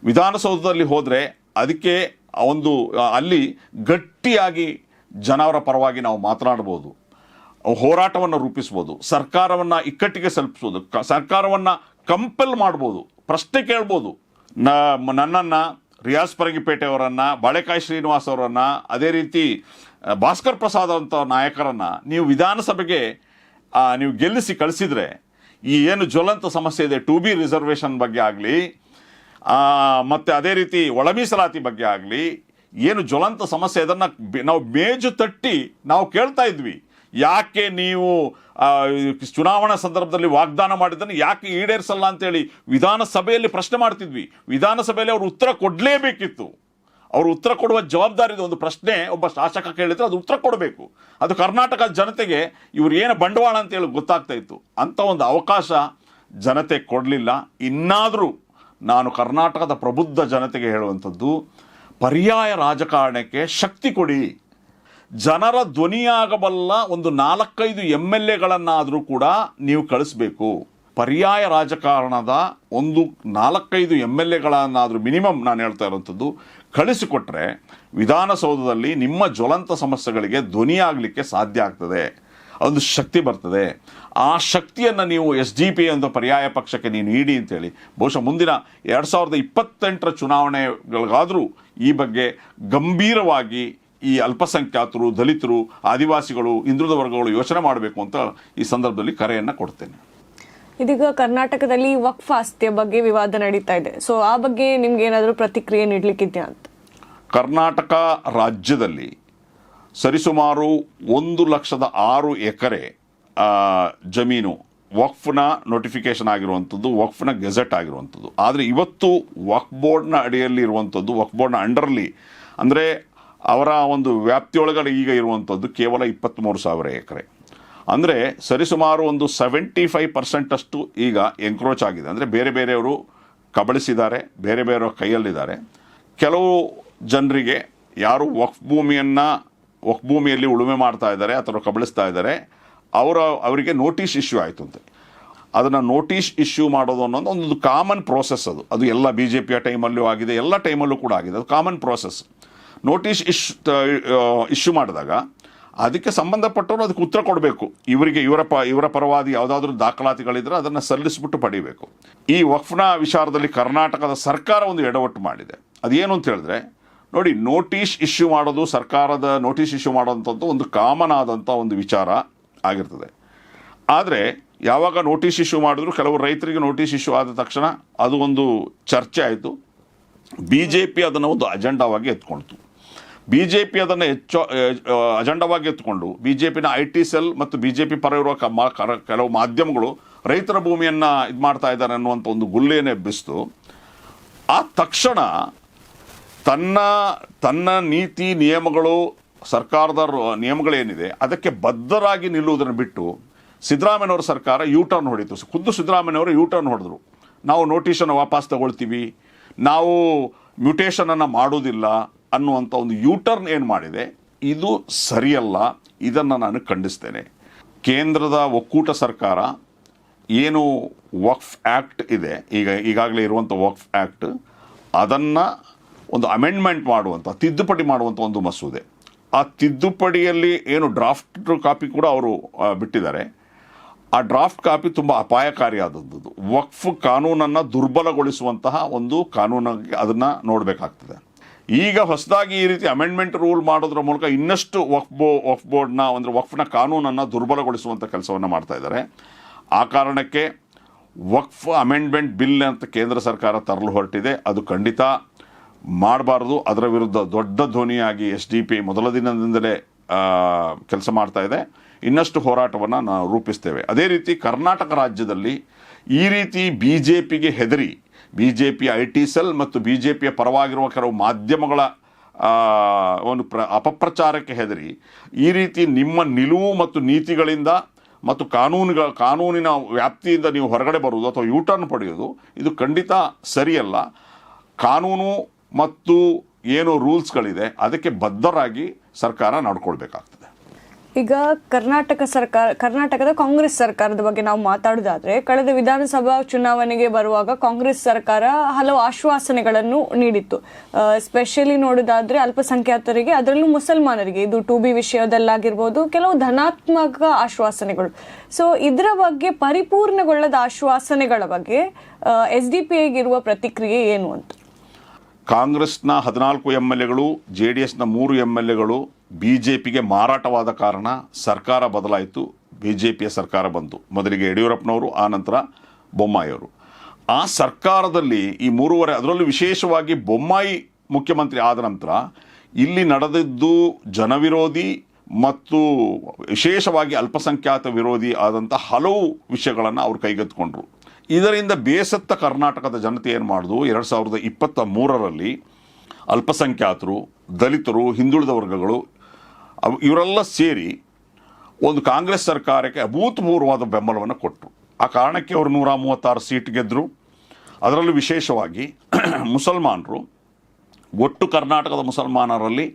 ವಿಧಾನಸೌಧದಲ್ಲಿ ಹೋದರೆ ಅದಕ್ಕೆ ಒಂದು, ಅಲ್ಲಿ ಗಟ್ಟಿಯಾಗಿ ಜನವರ ಪರವಾಗಿ ನಾವು ಮಾತನಾಡ್ಬೋದು. ಹೋರಾಟವನ್ನು ರೂಪಿಸ್ಬೋದು. ಸರ್ಕಾರವನ್ನು ಇಕ್ಕಟ್ಟಿಗೆ ಸಲ್ಪಿಸ್ಬೋದು ಸರ್ಕಾರವನ್ನು ಕಂಪೆಲ್ ಮಾಡ್ಬೋದು. ಪ್ರಶ್ನೆ ಕೇಳ್ಬೋದು. ನನ್ನನ್ನು ರಿಯಾಜ್ ಪರಂಗಿಪೇಟೆ ಅವರನ್ನು ಬಾಳೆಕಾಯಿ ಶ್ರೀನಿವಾಸ್ ಅವರನ್ನು, ಅದೇ ರೀತಿ ಭಾಸ್ಕರ್ ಪ್ರಸಾದ್ ಅಂತ ನಾಯಕರನ್ನು ನೀವು ವಿಧಾನಸಭೆಗೆ ನೀವು ಗೆಲ್ಲಿಸಿ ಕಳಿಸಿದ್ರೆ, ಈ ಏನು ಜ್ವಲಂತ ಸಮಸ್ಯೆ ಇದೆ, ಟು ಬಿ ರಿಸರ್ವೇಷನ್ ಬಗ್ಗೆ ಆಗಲಿ ಮತ್ತು ಅದೇ ರೀತಿ ಒಳ ಮೀಸಲಾತಿ ಬಗ್ಗೆ ಆಗಲಿ, ಏನು ಜ್ವಲಂತ ಸಮಸ್ಯೆ ಇದನ್ನು ನಾವು ಮೇಜು ತಟ್ಟಿ ನಾವು ಕೇಳ್ತಾ ಇದ್ವಿ. ಯಾಕೆ ನೀವು ಚುನಾವಣಾ ಸಂದರ್ಭದಲ್ಲಿ ವಾಗ್ದಾನ ಮಾಡಿದ್ದನ್ನು ಯಾಕೆ ಈಡೇರಿಸಲ್ಲ ಅಂತೇಳಿ ವಿಧಾನಸಭೆಯಲ್ಲಿ ಪ್ರಶ್ನೆ ಮಾಡ್ತಿದ್ವಿ. ವಿಧಾನಸಭೆಯಲ್ಲಿ ಅವರು ಉತ್ತರ ಕೊಡಲೇಬೇಕಿತ್ತು. ಅವರು ಉತ್ತರ ಕೊಡುವ ಜವಾಬ್ದಾರಿದ ಒಂದು ಪ್ರಶ್ನೆ ಒಬ್ಬ ಶಾಸಕ ಕೇಳಿದರೆ ಅದು ಉತ್ತರ ಕೊಡಬೇಕು. ಅದು ಕರ್ನಾಟಕ ಜನತೆಗೆ ಇವರು ಏನು ಬಂಡವಾಳ ಅಂತೇಳಿ ಗೊತ್ತಾಗ್ತಾ ಇತ್ತು. ಅಂಥ ಒಂದು ಅವಕಾಶ ಜನತೆ ಕೊಡಲಿಲ್ಲ. ಇನ್ನಾದರೂ ನಾನು ಕರ್ನಾಟಕದ ಪ್ರಬುದ್ಧ ಜನತೆಗೆ ಹೇಳುವಂಥದ್ದು, ಪರ್ಯಾಯ ರಾಜಕಾರಣಕ್ಕೆ ಶಕ್ತಿ ಕೊಡಿ. ಜನರ ಧ್ವನಿಯಾಗಬಲ್ಲ ಒಂದು ನಾಲ್ಕೈದು ಎಂ ಎಲ್ ಎಗಳನ್ನಾದರೂ ಕೂಡ ನೀವು ಕಳಿಸ್ಬೇಕು. ಪರ್ಯಾಯ ರಾಜಕಾರಣದ ಒಂದು ನಾಲ್ಕೈದು ಎಂ ಎಲ್ ಎಗಳನ್ನಾದರೂ ಮಿನಿಮಮ್ ನಾನು ಹೇಳ್ತಾ ಇರೋಂಥದ್ದು ಕಳಿಸಿಕೊಟ್ರೆ ವಿಧಾನಸೌಧದಲ್ಲಿ ನಿಮ್ಮ ಜ್ವಲಂತ ಸಮಸ್ಯೆಗಳಿಗೆ ಧ್ವನಿಯಾಗಲಿಕ್ಕೆ ಸಾಧ್ಯ ಆಗ್ತದೆ. ಒಂದು ಶಕ್ತಿ ಬರ್ತದೆ. ಆ ಶಕ್ತಿಯನ್ನು ನೀವು ಎಸ್ ಡಿ ಪಿ ಅಂತ ಪರ್ಯಾಯ ಪಕ್ಷಕ್ಕೆ ನೀನು ನೀಡಿ ಅಂತೇಳಿ. ಬಹುಶಃ ಮುಂದಿನ ಎರಡು ಸಾವಿರದ ಇಪ್ಪತ್ತೆಂಟರ ಚುನಾವಣೆಗಳಿಗಾದರೂ ಈ ಬಗ್ಗೆ ಗಂಭೀರವಾಗಿ ಈ ಅಲ್ಪಸಂಖ್ಯಾತರು ದಲಿತರು ಆದಿವಾಸಿಗಳು ಹಿಂದುಳಿದ ವರ್ಗಗಳು ಯೋಚನೆ ಮಾಡಬೇಕು ಅಂತ ಈ ಸಂದರ್ಭದಲ್ಲಿ ಕರೆಯನ್ನು ಕೊಡ್ತೇನೆ. ಇದೀಗ ಕರ್ನಾಟಕದಲ್ಲಿ ವಕ್ಫ್ ಆಸ್ತಿಯ ಬಗ್ಗೆ ವಿವಾದ ನಡೀತಾ ಇದೆ. ಸೊ ಆ ಬಗ್ಗೆ ನಿಮ್ಗೆ ಏನಾದರೂ ಪ್ರತಿಕ್ರಿಯೆ ನೀಡ್ಲಿಕ್ಕಿದ್ಯಾ ಅಂತ? ಕರ್ನಾಟಕ ರಾಜ್ಯದಲ್ಲಿ ಸರಿಸುಮಾರು ಒಂದು ಲಕ್ಷದ ಆರು ಎಕರೆ ಜಮೀನು ವಕ್ಫ್ನ ನೋಟಿಫಿಕೇಶನ್ ಆಗಿರುವಂಥದ್ದು ವಕ್ಫ್ನ ಗೆಜೆಟ್ ಆಗಿರುವಂಥದ್ದು. ಆದರೆ ಇವತ್ತು ವಕ್ಫ್ ಬೋರ್ಡ್ನ ಅಡಿಯಲ್ಲಿ ಇರುವಂಥದ್ದು ವಕ್ಫ್ ಬೋರ್ಡ್ನ ಅಂಡರ್ಲಿ ಅಂದರೆ ಅವರ ಒಂದು ವ್ಯಾಪ್ತಿಯೊಳಗಡೆ ಈಗ ಇರುವಂಥದ್ದು ಕೇವಲ ಇಪ್ಪತ್ತ್ಮೂರು ಸಾವಿರ ಎಕರೆ. ಅಂದರೆ ಸರಿಸುಮಾರು ಒಂದು ಸೆವೆಂಟಿ ಫೈವ್ ಪರ್ಸೆಂಟಷ್ಟು ಈಗ ಎನ್ಕ್ರೋಚ್ ಆಗಿದೆ. ಅಂದರೆ ಬೇರೆ ಬೇರೆಯವರು ಕಬಳಿಸಿದ್ದಾರೆ, ಬೇರೆ ಬೇರೆಯವ್ರ ಕೈಯಲ್ಲಿದ್ದಾರೆ. ಕೆಲವು ಜನರಿಗೆ ಯಾರು ವಕ್ಫ್ ಭೂಮಿಯನ್ನು ವಕ್ ಭೂಮಿಯಲ್ಲಿ ಉಳುಮೆ ಮಾಡ್ತಾ ಇದ್ದಾರೆ ಅಥವಾ ಕಬಳಿಸ್ತಾ ಇದ್ದಾರೆ, ಅವರ, ಅವರಿಗೆ ನೋಟಿಸ್ ಇಶ್ಯೂ ಆಯಿತು ಅಂತೆ. ಅದನ್ನು ನೋಟಿಸ್ ಇಶ್ಯೂ ಮಾಡೋದು ಅನ್ನೋದು ಒಂದು ಕಾಮನ್ ಪ್ರೋಸೆಸ್ ಅದು. ಅದು ಎಲ್ಲ ಬಿ ಜೆ ಪಿಯ ಟೈಮಲ್ಲೂ ಆಗಿದೆ, ಎಲ್ಲ ಟೈಮಲ್ಲೂ ಕೂಡ ಆಗಿದೆ. ಅದು common process notice ish issue ಮಾಡಿದಾಗ ಅದಕ್ಕೆ ಸಂಬಂಧಪಟ್ಟವರು ಅದಕ್ಕೆ ಉತ್ತರ ಕೊಡಬೇಕು. ಇವರಿಗೆ ಇವರ ಪ, ಇವರ ಪರವಾದಿ ಯಾವುದಾದ್ರೂ ದಾಖಲಾತಿಗಳಿದ್ರೆ ಅದನ್ನು ಸಲ್ಲಿಸಿಬಿಟ್ಟು ಪಡಿಬೇಕು. ಈ ವಕ್ಫ್ನ ವಿಚಾರದಲ್ಲಿ ಕರ್ನಾಟಕದ ಸರ್ಕಾರ ಒಂದು ಎಡವಟ್ಟು ಮಾಡಿದೆ. ಅದೇನು ಅಂತ ಹೇಳಿದ್ರೆ, ನೋಡಿ, ನೋಟಿಸ್ ಇಶ್ಯೂ ಮಾಡೋದು ಸರ್ಕಾರದ ನೋಟಿಸ್ ಇಶ್ಯೂ ಮಾಡೋಂಥದ್ದು ಒಂದು ಕಾಮನ್ ಆದಂಥ ಒಂದು ವಿಚಾರ ಆಗಿರ್ತದೆ. ಆದರೆ, ಯಾವಾಗ ನೋಟಿಸ್ ಇಶ್ಯೂ ಮಾಡಿದ್ರು ಕೆಲವು ರೈತರಿಗೆ ನೋಟಿಸ್ ಇಶ್ಯೂ ಆದ ತಕ್ಷಣ ಅದು ಒಂದು ಚರ್ಚೆ ಆಯಿತು. ಬಿ ಜೆ ಪಿ ಅದನ್ನು ಒಂದು ಅಜೆಂಡಾವಾಗಿ ಎತ್ಕೊಳ್ತು ಬಿ ಜೆ ಪಿ ಅದನ್ನು ಹೆಚ್ಚು ಅಜೆಂಡವಾಗಿ ಎತ್ಕೊಂಡು ಬಿ ಜೆ ಪಿನ ಐ ಟಿ ಸೆಲ್ ಮತ್ತು ಬಿ ಜೆ ಪಿ ಪರ ಇರುವ ಕೆಲವು ಮಾಧ್ಯಮಗಳು ರೈತರ ಭೂಮಿಯನ್ನು ಇದು ಮಾಡ್ತಾ ಇದ್ದಾರೆ ಅನ್ನುವಂಥ ಒಂದು ಗುಲ್ಲೆಯನ್ನು ಎಬ್ಬಿಸ್ತು ಆ ತಕ್ಷಣ ತನ್ನ ತನ್ನ ನೀತಿ ನಿಯಮಗಳು ಸರ್ಕಾರದ ನಿಯಮಗಳೇನಿದೆ ಅದಕ್ಕೆ ಬದ್ಧರಾಗಿ ನಿಲ್ಲುವುದನ್ನು ಬಿಟ್ಟು ಸಿದ್ದರಾಮಯ್ಯವರ ಸರ್ಕಾರ ಯು ಟರ್ನ್ ಹೊಡಿತು. ಖುದ್ದು ಸಿದ್ದರಾಮಯ್ಯವರು ಯು ಟರ್ನ್ ಹೊಡೆದ್ರು. ನಾವು ನೋಟಿಸನ್ನು ವಾಪಸ್ ತಗೊಳ್ತೀವಿ. ನಾವು ಮ್ಯೂಟೇಷನನ್ನು ಮಾಡೋದಿಲ್ಲ ಅನ್ನುವಂಥ ಒಂದು ಯೂಟರ್ನ್ ಏನು ಮಾಡಿದೆ, ಇದು ಸರಿಯಲ್ಲ, ಇದನ್ನು ನಾನು ಖಂಡಿಸ್ತೇನೆ. ಕೇಂದ್ರದ ಒಕ್ಕೂಟ ಸರ್ಕಾರ ಏನು ವಕ್ಫ್ ಆ್ಯಕ್ಟ್ ಇದೆ, ಈಗ ಈಗಾಗಲೇ ಇರುವಂಥ ವಕ್ಫ್ ಆ್ಯಕ್ಟ್ ಅದನ್ನು ಒಂದು ಅಮೆಂಡ್ಮೆಂಟ್ ಮಾಡುವಂಥ ತಿದ್ದುಪಡಿ ಮಾಡುವಂಥ ಒಂದು ಮಸೂದೆ. ಆ ತಿದ್ದುಪಡಿಯಲ್ಲಿ ಏನು ಡ್ರಾಫ್ಟ್ ಕಾಪಿ ಕೂಡ ಅವರು ಬಿಟ್ಟಿದ್ದಾರೆ. ಆ ಡ್ರಾಫ್ಟ್ ಕಾಪಿ ತುಂಬ ಅಪಾಯಕಾರಿಯಾದದ್ದು. ವಕ್ಫ್ ಕಾನೂನನ್ನು ದುರ್ಬಲಗೊಳಿಸುವಂತಹ ಒಂದು ಕಾನೂನಾಗಿ ಅದನ್ನು ನೋಡಬೇಕಾಗ್ತದೆ. ಈಗ ಹೊಸದಾಗಿ ಈ ರೀತಿ ಅಮೆಂಡ್ಮೆಂಟ್ ರೂಲ್ ಮಾಡೋದ್ರ ಮೂಲಕ ಇನ್ನಷ್ಟು ವಕ್ಫ್ ಬೋ ವಕ್ಫ್ ಬೋರ್ಡ್ನ ಅಂದರೆ ವಕ್ಫ್ನ ಕಾನೂನನ್ನು ದುರ್ಬಲಗೊಳಿಸುವಂಥ ಕೆಲಸವನ್ನು ಮಾಡ್ತಾ ಇದ್ದಾರೆ. ಆ ಕಾರಣಕ್ಕೆ ವಕ್ಫ್ ಅಮೆಂಡ್ಮೆಂಟ್ ಬಿಲ್ ಅಂತ ಕೇಂದ್ರ ಸರ್ಕಾರ ತರಲು ಹೊರಟಿದೆ. ಅದು ಖಂಡಿತ ಮಾಡಬಾರ್ದು. ಅದರ ವಿರುದ್ಧ ದೊಡ್ಡ ಧ್ವನಿಯಾಗಿ ಎಸ್ ಡಿ ಪಿ ಮೊದಲ ದಿನದಿಂದಲೇ ಕೆಲಸ ಮಾಡ್ತಾ ಇದೆ. ಇನ್ನಷ್ಟು ಹೋರಾಟವನ್ನು ನಾವು ರೂಪಿಸ್ತೇವೆ. ಅದೇ ರೀತಿ ಕರ್ನಾಟಕ ರಾಜ್ಯದಲ್ಲಿ ಈ ರೀತಿ ಬಿ ಜೆ ಪಿಗೆ ಹೆದರಿ B J P I T cell ಮತ್ತು ಬಿ ಜೆ ಪಿಯ ಪರವಾಗಿರುವ ಕೆಲವು ಮಾಧ್ಯಮಗಳ ಒಂದು ಪ್ರ, ಅಪಪ್ರಚಾರಕ್ಕೆ ಹೆದರಿ, ಈ ರೀತಿ ನಿಮ್ಮ ನಿಲುವು ಮತ್ತು ನೀತಿಗಳಿಂದ ಮತ್ತು ಕಾನೂನುಗಳ, ಕಾನೂನಿನ ವ್ಯಾಪ್ತಿಯಿಂದ ನೀವು ಹೊರಗಡೆ ಬರುವುದು ಅಥವಾ ಯೂಟರ್ನ್ ಪಡೆಯೋದು ಇದು ಖಂಡಿತ ಸರಿಯಲ್ಲ. ಕಾನೂನು ಮತ್ತು ಏನು ರೂಲ್ಸ್ಗಳಿದೆ, ಅದಕ್ಕೆ ಬದ್ಧರಾಗಿ ಸರ್ಕಾರ ನಡ್ಕೊಳ್ಬೇಕಾಗ್ತದೆ. ಈಗ ಕರ್ನಾಟಕ ಸರ್ಕಾರ, ಕರ್ನಾಟಕದ ಕಾಂಗ್ರೆಸ್ ಸರ್ಕಾರದ ಬಗ್ಗೆ ನಾವು ಮಾತಾಡೋದಾದ್ರೆ, ಕಳೆದ ವಿಧಾನಸಭಾ ಚುನಾವಣೆಗೆ ಬರುವಾಗ ಕಾಂಗ್ರೆಸ್ ಸರ್ಕಾರ ಹಲವು ಆಶ್ವಾಸನೆಗಳನ್ನು ನೀಡಿತ್ತು. ಸ್ಪೆಷಲಿ ನೋಡೋದಾದ್ರೆ ಅಲ್ಪಸಂಖ್ಯಾತರಿಗೆ, ಅದರಲ್ಲೂ ಮುಸಲ್ಮಾನರಿಗೆ. ಇದು ಟು ಬಿ ವಿಷಯದಲ್ಲಾಗಿರ್ಬೋದು, ಕೆಲವು ಧನಾತ್ಮಕ ಆಶ್ವಾಸನೆಗಳು. ಸೊ ಇದರ ಬಗ್ಗೆ ಪರಿಪೂರ್ಣಗೊಳ್ಳದ ಆಶ್ವಾಸನೆಗಳ ಬಗ್ಗೆ ಎಸ್ ಡಿ ಪಿ ಐಗಿರುವ ಪ್ರತಿಕ್ರಿಯೆ ಏನು ಅಂತ? ಕಾಂಗ್ರೆಸ್ನ ಹದಿನಾಲ್ಕು ಎಂ ಎಲ್ ಎಗಳು ಜೆ ಡಿ ಎಸ್ನ ಮೂರು ಎಂ ಎಲ್ ಎಗಳು ಬಿ ಜೆ ಪಿಗೆ ಮಾರಾಟವಾದ ಕಾರಣ ಸರ್ಕಾರ ಬದಲಾಯಿತು ಬಿ ಜೆ ಪಿಯ ಸರ್ಕಾರ ಬಂತು. ಮೊದಲಿಗೆ ಯಡಿಯೂರಪ್ಪನವರು, ಆ ನಂತರ ಬೊಮ್ಮಾಯಿಯವರು. ಆ ಸರ್ಕಾರದಲ್ಲಿ ಈ ಮೂರುವರೆ, ಅದರಲ್ಲೂ ವಿಶೇಷವಾಗಿ ಬೊಮ್ಮಾಯಿ ಮುಖ್ಯಮಂತ್ರಿ ಆದ ನಂತರ ಇಲ್ಲಿ ನಡೆದಿದ್ದು ಜನವಿರೋಧಿ ಮತ್ತು ವಿಶೇಷವಾಗಿ ಅಲ್ಪಸಂಖ್ಯಾತ ವಿರೋಧಿ ಆದಂಥ ಹಲವು ವಿಷಯಗಳನ್ನು ಅವರು ಕೈಗೆತ್ತಿಕೊಂಡ್ರು. ಇದರಿಂದ ಬೇಸತ್ತ ಕರ್ನಾಟಕದ ಜನತೆ ಏನು ಮಾಡಿದ್ರು ಎರಡು ಸಾವಿರದ ಇಪ್ಪತ್ತ ಮೂರರಲ್ಲಿ ಅಲ್ಪಸಂಖ್ಯಾತರು, ದಲಿತರು, ಹಿಂದುಳಿದ ವರ್ಗಗಳು ಇವರೆಲ್ಲ ಸೇರಿ ಒಂದು ಕಾಂಗ್ರೆಸ್ ಸರ್ಕಾರಕ್ಕೆ ಅಭೂತಪೂರ್ವವಾದ ಬೆಂಬಲವನ್ನು ಕೊಟ್ಟರು ಆ ಕಾರಣಕ್ಕೆ ಅವರು ನೂರ ಮೂವತ್ತಾರು ಸೀಟ್ ಗೆದ್ದರು ಅದರಲ್ಲೂ ವಿಶೇಷವಾಗಿ ಮುಸಲ್ಮಾನರು, ಒಟ್ಟು ಕರ್ನಾಟಕದ ಮುಸಲ್ಮಾನರಲ್ಲಿ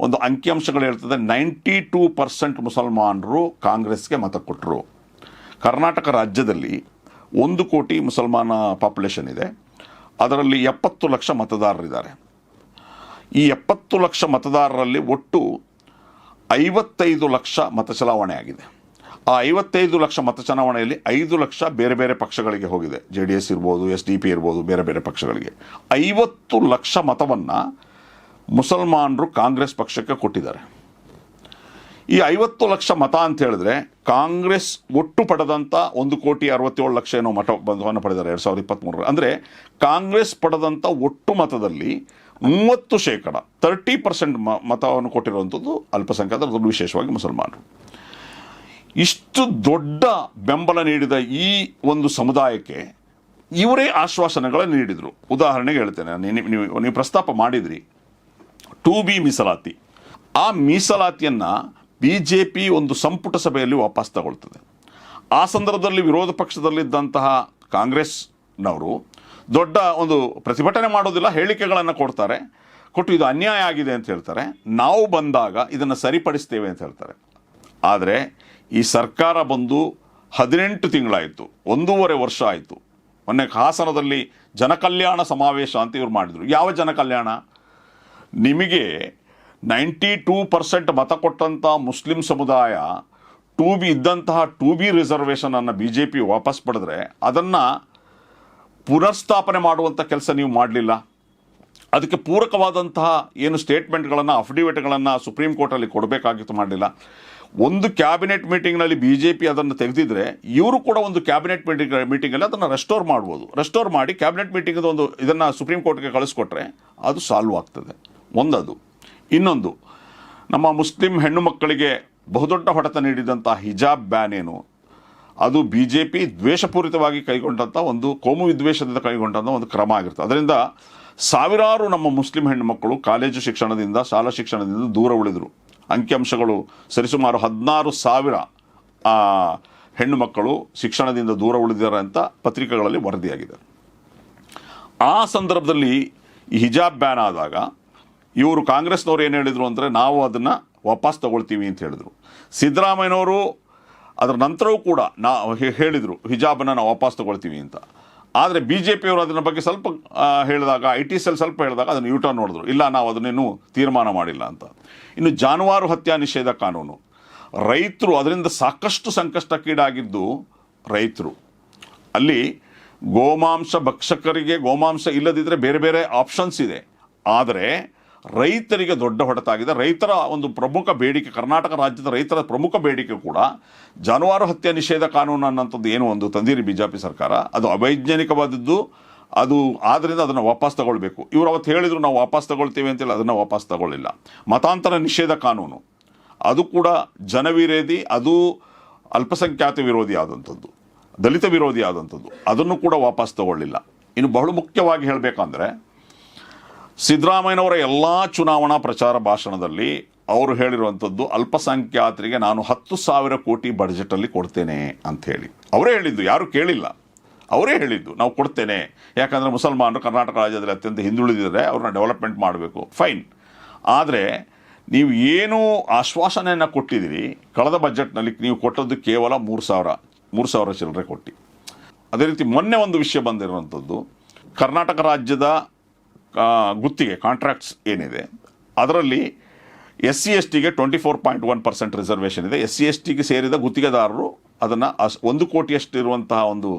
ಒಂದು ಅಂಕಿಅಂಶಗಳು ಹೇಳ್ತದೆ, ನೈಂಟಿ ಟೂ ಪರ್ಸೆಂಟ್ ಮುಸಲ್ಮಾನರು ಕಾಂಗ್ರೆಸ್ಗೆ ಮತ ಕೊಟ್ಟರು ಕರ್ನಾಟಕ ರಾಜ್ಯದಲ್ಲಿ ಒಂದು ಕೋಟಿ ಮುಸಲ್ಮಾನ ಪಾಪ್ಯುಲೇಷನ್ ಇದೆ. ಅದರಲ್ಲಿ ಎಪ್ಪತ್ತು ಲಕ್ಷ ಮತದಾರರಿದ್ದಾರೆ ಈ ಎಪ್ಪತ್ತು ಲಕ್ಷ ಮತದಾರರಲ್ಲಿ ಒಟ್ಟು ಐವತ್ತೈದು ಲಕ್ಷ ಮತ ಚಲಾವಣೆ ಆಗಿದೆ. ಆ ಐವತ್ತೈದು ಲಕ್ಷ ಮತ ಚಲಾವಣೆಯಲ್ಲಿ ಐದು ಲಕ್ಷ ಬೇರೆ ಬೇರೆ ಪಕ್ಷಗಳಿಗೆ ಹೋಗಿದೆ. ಜೆ ಡಿ ಎಸ್ ಇರ್ಬೋದು, ಎಸ್ ಡಿ ಪಿ ಇರ್ಬೋದು, ಬೇರೆ ಬೇರೆ ಪಕ್ಷಗಳಿಗೆ. ಐವತ್ತು ಲಕ್ಷ ಮತವನ್ನು ಮುಸಲ್ಮಾನರು ಕಾಂಗ್ರೆಸ್ ಪಕ್ಷಕ್ಕೆ ಕೊಟ್ಟಿದ್ದಾರೆ. ಈ ಐವತ್ತು ಲಕ್ಷ ಮತ ಅಂತ ಹೇಳಿದ್ರೆ ಕಾಂಗ್ರೆಸ್ ಒಟ್ಟು ಪಡೆದಂಥ ಒಂದು ಕೋಟಿ ಅರವತ್ತೇಳು ಲಕ್ಷ ಏನೋ ಮತ ಬಂಧವನ್ನು ಪಡೆದಾರೆ ಎರಡು ಸಾವಿರದ ಇಪ್ಪತ್ತ್ಮೂರರ ಅಂದರೆ ಕಾಂಗ್ರೆಸ್ ಪಡೆದಂಥ ಒಟ್ಟು ಮತದಲ್ಲಿ ಮೂವತ್ತು ಶೇಕಡ ತರ್ಟಿ ಪರ್ಸೆಂಟ್ ಮ, ಮತವನ್ನು ಕೊಟ್ಟಿರುವಂಥದ್ದು ಅಲ್ಪಸಂಖ್ಯಾತರು ವಿಶೇಷವಾಗಿ ಮುಸಲ್ಮಾನರು. ಇಷ್ಟು ದೊಡ್ಡ ಬೆಂಬಲ ನೀಡಿದ ಈ ಒಂದು ಸಮುದಾಯಕ್ಕೆ ಇವರೇ ಆಶ್ವಾಸನೆಗಳನ್ನು ನೀಡಿದರು. ಉದಾಹರಣೆಗೆ ಹೇಳ್ತೇನೆ ನೀವು ನೀವು ಪ್ರಸ್ತಾಪ ಮಾಡಿದ್ರಿ. ಟು ಬಿ ಮೀಸಲಾತಿ. ಆ ಮೀಸಲಾತಿಯನ್ನು ಬಿ ಜೆ ಪಿ ಒಂದು ಸಂಪುಟ ಸಭೆಯಲ್ಲಿ ವಾಪಸ್ ತಗೊಳ್ತದೆ. ಆ ಸಂದರ್ಭದಲ್ಲಿ ವಿರೋಧ ಪಕ್ಷದಲ್ಲಿದ್ದಂತಹ ಕಾಂಗ್ರೆಸ್ನವರು ದೊಡ್ಡ ಒಂದು ಪ್ರತಿಭಟನೆ ಮಾಡೋದಿಲ್ಲ, ಹೇಳಿಕೆಗಳನ್ನು ಕೊಡ್ತಾರೆ. ಕೊಟ್ಟು ಇದು ಅನ್ಯಾಯ ಆಗಿದೆ ಅಂತ ಹೇಳ್ತಾರೆ. ನಾವು ಬಂದಾಗ ಇದನ್ನು ಸರಿಪಡಿಸ್ತೇವೆ ಅಂತ ಹೇಳ್ತಾರೆ. ಆದರೆ ಈ ಸರ್ಕಾರ ಬಂದು ಹದಿನೆಂಟು ತಿಂಗಳಾಯಿತು, ಒಂದೂವರೆ ವರ್ಷ ಆಯಿತು. ಮೊನ್ನೆ ಹಾಸನದಲ್ಲಿ ಜನಕಲ್ಯಾಣ ಸಮಾವೇಶ ಅಂತ ಇವ್ರು ಮಾಡಿದರು. ಯಾವ ಜನಕಲ್ಯಾಣ? ನಿಮಗೆ ನೈಂಟಿ ಟೂ ಪರ್ಸೆಂಟ್ ಮತ ಕೊಟ್ಟಂಥ ಮುಸ್ಲಿಂ ಸಮುದಾಯ ಟೂ ಬಿ ಇದ್ದಂತಹ ಟೂ ಬಿ ರಿಸರ್ವೇಷನ್ ಅನ್ನು ಬಿ ಜೆ ಪಿ ವಾಪಸ್ ಪಡೆದ್ರೆ ಅದನ್ನು ಪುನರ್ಸ್ಥಾಪನೆ ಮಾಡುವಂಥ ಕೆಲಸ ನೀವು ಮಾಡಲಿಲ್ಲ. ಅದಕ್ಕೆ ಪೂರಕವಾದಂತಹ ಏನು ಸ್ಟೇಟ್ಮೆಂಟ್ಗಳನ್ನು, ಅಫಿಡವಿಟ್ಗಳನ್ನು ಸುಪ್ರೀಂ ಕೋರ್ಟಲ್ಲಿ ಕೊಡಬೇಕಾಗಿತ್ತು ಮಾಡಲಿಲ್ಲ. ಒಂದು ಕ್ಯಾಬಿನೆಟ್ ಮೀಟಿಂಗ್ನಲ್ಲಿ ಬಿ ಜೆ ಪಿ ಅದನ್ನು ತೆಗೆದಿದ್ರೆ ಇವರು ಕೂಡ ಒಂದು ಕ್ಯಾಬಿನೆಟ್ ಮೀಟಿಂಗ್, ಮೀಟಿಂಗಲ್ಲಿ ಅದನ್ನು ರೆಸ್ಟೋರ್ ಮಾಡ್ಬೋದು. ರೆಸ್ಟೋರ್ ಮಾಡಿ ಕ್ಯಾಬಿನೆಟ್ ಮೀಟಿಂಗ್ದು ಒಂದು ಇದನ್ನು ಸುಪ್ರೀಂ ಕೋರ್ಟ್ಗೆ ಕಳಿಸ್ಕೊಟ್ರೆ ಅದು ಸಾಲ್ವ್ ಆಗ್ತದೆ. ಒಂದದು. ಇನ್ನೊಂದು, ನಮ್ಮ ಮುಸ್ಲಿಂ ಹೆಣ್ಣು ಮಕ್ಕಳಿಗೆ ಬಹುದೊಡ್ಡ ಹೊಡೆತ ನೀಡಿದಂಥ ಹಿಜಾಬ್ ಬ್ಯಾನ್ ಏನು? ಅದು ಬಿ ಜೆ ಪಿ ದ್ವೇಷಪೂರಿತವಾಗಿ ಕೈಗೊಂಡಂಥ ಒಂದು ಕೋಮು ವಿದ್ವೇಷದಿಂದ ಕೈಗೊಂಡಂಥ ಒಂದು ಕ್ರಮ ಆಗಿರುತ್ತೆ. ಅದರಿಂದ ಸಾವಿರಾರು ನಮ್ಮ ಮುಸ್ಲಿಂ ಹೆಣ್ಣು ಮಕ್ಕಳು ಕಾಲೇಜು ಶಿಕ್ಷಣದಿಂದ, ಶಾಲಾ ಶಿಕ್ಷಣದಿಂದ ದೂರ ಉಳಿದರು. ಅಂಕಿಅಂಶಗಳು ಸರಿಸುಮಾರು ಹದಿನಾರು ಸಾವಿರ ಹೆಣ್ಣು ಮಕ್ಕಳು ಶಿಕ್ಷಣದಿಂದ ದೂರ ಉಳಿದಿದ್ದಾರೆ ಅಂತ ಪತ್ರಿಕೆಗಳಲ್ಲಿ ವರದಿಯಾಗಿದೆ. ಆ ಸಂದರ್ಭದಲ್ಲಿ ಹಿಜಾಬ್ ಬ್ಯಾನ್ ಆದಾಗ ಇವರು ಕಾಂಗ್ರೆಸ್ನವ್ರು ಏನು ಹೇಳಿದರು ಅಂದರೆ ನಾವು ಅದನ್ನು ವಾಪಸ್ ತಗೊಳ್ತೀವಿ ಅಂತ ಹೇಳಿದರು. ಸಿದ್ದರಾಮಯ್ಯನವರು ಅದರ ನಂತರವೂ ಕೂಡ ನಾ ಹೇಳಿದರು, ಹಿಜಾಬನ್ನು ನಾವು ವಾಪಸ್ ತಗೊಳ್ತೀವಿ ಅಂತ. ಆದರೆ ಬಿ ಜೆ ಪಿಯವರು ಅದನ್ನ ಬಗ್ಗೆ ಸ್ವಲ್ಪ ಹೇಳಿದಾಗ, ಐ ಟಿ ಸೆಲ್ ಸ್ವಲ್ಪ ಹೇಳಿದಾಗ ಅದನ್ನು ಯೂಟರ್ನ್ ನೋಡಿದ್ರು. ಇಲ್ಲ, ನಾವು ಅದನ್ನೇನು ತೀರ್ಮಾನ ಮಾಡಿಲ್ಲ ಅಂತ. ಇನ್ನು ಜಾನುವಾರು ಹತ್ಯಾ ನಿಷೇಧ ಕಾನೂನು. ರೈತರು ಅದರಿಂದ ಸಾಕಷ್ಟು ಸಂಕಷ್ಟಕ್ಕೀಡಾಗಿದ್ದು ರೈತರು. ಅಲ್ಲಿ ಗೋಮಾಂಸ ಭಕ್ಷಕರಿಗೆ ಗೋಮಾಂಸ ಇಲ್ಲದಿದ್ದರೆ ಬೇರೆ ಬೇರೆ ಆಪ್ಷನ್ಸ್ ಇದೆ. ಆದರೆ ರೈತರಿಗೆ ದೊಡ್ಡ ಹೊಡೆತಾಗಿದೆ. ರೈತರ ಒಂದು ಪ್ರಮುಖ ಬೇಡಿಕೆ, ಕರ್ನಾಟಕ ರಾಜ್ಯದ ರೈತರ ಪ್ರಮುಖ ಬೇಡಿಕೆ ಕೂಡ ಜಾನುವಾರು ಹತ್ಯೆ ನಿಷೇಧ ಕಾನೂನು ಅನ್ನೋಂಥದ್ದು ಏನು ಒಂದು ತಂದಿರಿ ಬಿಜೆಪಿ ಸರ್ಕಾರ. ಅದು ಅವೈಜ್ಞಾನಿಕವಾದದ್ದು. ಅದು ಆದ್ದರಿಂದ ಅದನ್ನು ವಾಪಸ್ ತಗೊಳ್ಬೇಕು. ಇವರು ಅವತ್ತು ಹೇಳಿದರು ನಾವು ವಾಪಸ್ ತಗೊಳ್ತೀವಿ ಅಂತೇಳಿ ಅದನ್ನು ವಾಪಸ್ ತಗೊಳ್ಳಿಲ್ಲ. ಮತಾಂತರ ನಿಷೇಧ ಕಾನೂನು. ಅದು ಕೂಡ ಜನವಿರೋಧಿ, ಅದು ಅಲ್ಪಸಂಖ್ಯಾತ ವಿರೋಧಿ ಆದಂಥದ್ದು. ದಲಿತ ವಿರೋಧಿ ಆದಂಥದ್ದು. ಅದನ್ನು ಕೂಡ ವಾಪಸ್ ತಗೊಳ್ಳಿಲ್ಲ. ಇನ್ನು ಬಹಳ ಮುಖ್ಯವಾಗಿ ಹೇಳಬೇಕಂದ್ರೆ ಸಿದ್ದರಾಮಯ್ಯನವರ ಎಲ್ಲ ಚುನಾವಣಾ ಪ್ರಚಾರ ಭಾಷಣದಲ್ಲಿ ಅವರು ಹೇಳಿರುವಂಥದ್ದು ಅಲ್ಪಸಂಖ್ಯಾತರಿಗೆ ನಾನು ಹತ್ತು ಸಾವಿರ ಕೋಟಿ ಬಡ್ಜೆಟಲ್ಲಿ ಕೊಡ್ತೇನೆ ಅಂತ ಹೇಳಿ. ಅವರೇ ಹೇಳಿದ್ದು, ಯಾರು ಕೇಳಿಲ್ಲ. ಅವರೇ ಹೇಳಿದ್ದು, ನಾವು ಕೊಡ್ತೇನೆ. ಯಾಕಂದರೆ ಮುಸಲ್ಮಾನರು ಕರ್ನಾಟಕ ರಾಜ್ಯದಲ್ಲಿ ಅತ್ಯಂತ ಹಿಂದುಳಿದಿದ್ದಾರೆ, ಅವ್ರನ್ನ ಡೆವಲಪ್ಮೆಂಟ್ ಮಾಡಬೇಕು. ಫೈನ್ ಆದರೆ ನೀವು ಏನು ಆಶ್ವಾಸನೆಯನ್ನು ಕೊಟ್ಟಿದ್ದೀರಿ, ಕಳೆದ ಬಜೆಟ್ನಲ್ಲಿ ನೀವು ಕೊಟ್ಟದ್ದು ಕೇವಲ ಮೂರು ಸಾವಿರ ಮೂರು ಸಾವಿರ ಚಿಲ್ಲರೆ ಕೊಟ್ಟು. ಅದೇ ರೀತಿ ಮೊನ್ನೆ ಒಂದು ವಿಷಯ ಬಂದಿರುವಂಥದ್ದು, ಕರ್ನಾಟಕ ರಾಜ್ಯದ ಗುತ್ತಿಗೆ ಕಾಂಟ್ರಾಕ್ಟ್ಸ್ ಏನಿದೆ, ಅದರಲ್ಲಿ ಎಸ್ ಸಿ ಎಸ್ ಟಿಗೆ twenty four point one percent reservation ಇದೆ. ಎಸ್ ಸಿ ಎಸ್ ಟಿಗೆ ಸೇರಿದ ಗುತ್ತಿಗೆದಾರರು ಅದನ್ನು ಅಸ್, ಒಂದು ಕೋಟಿಯಷ್ಟು ಇರುವಂತಹ ಒಂದು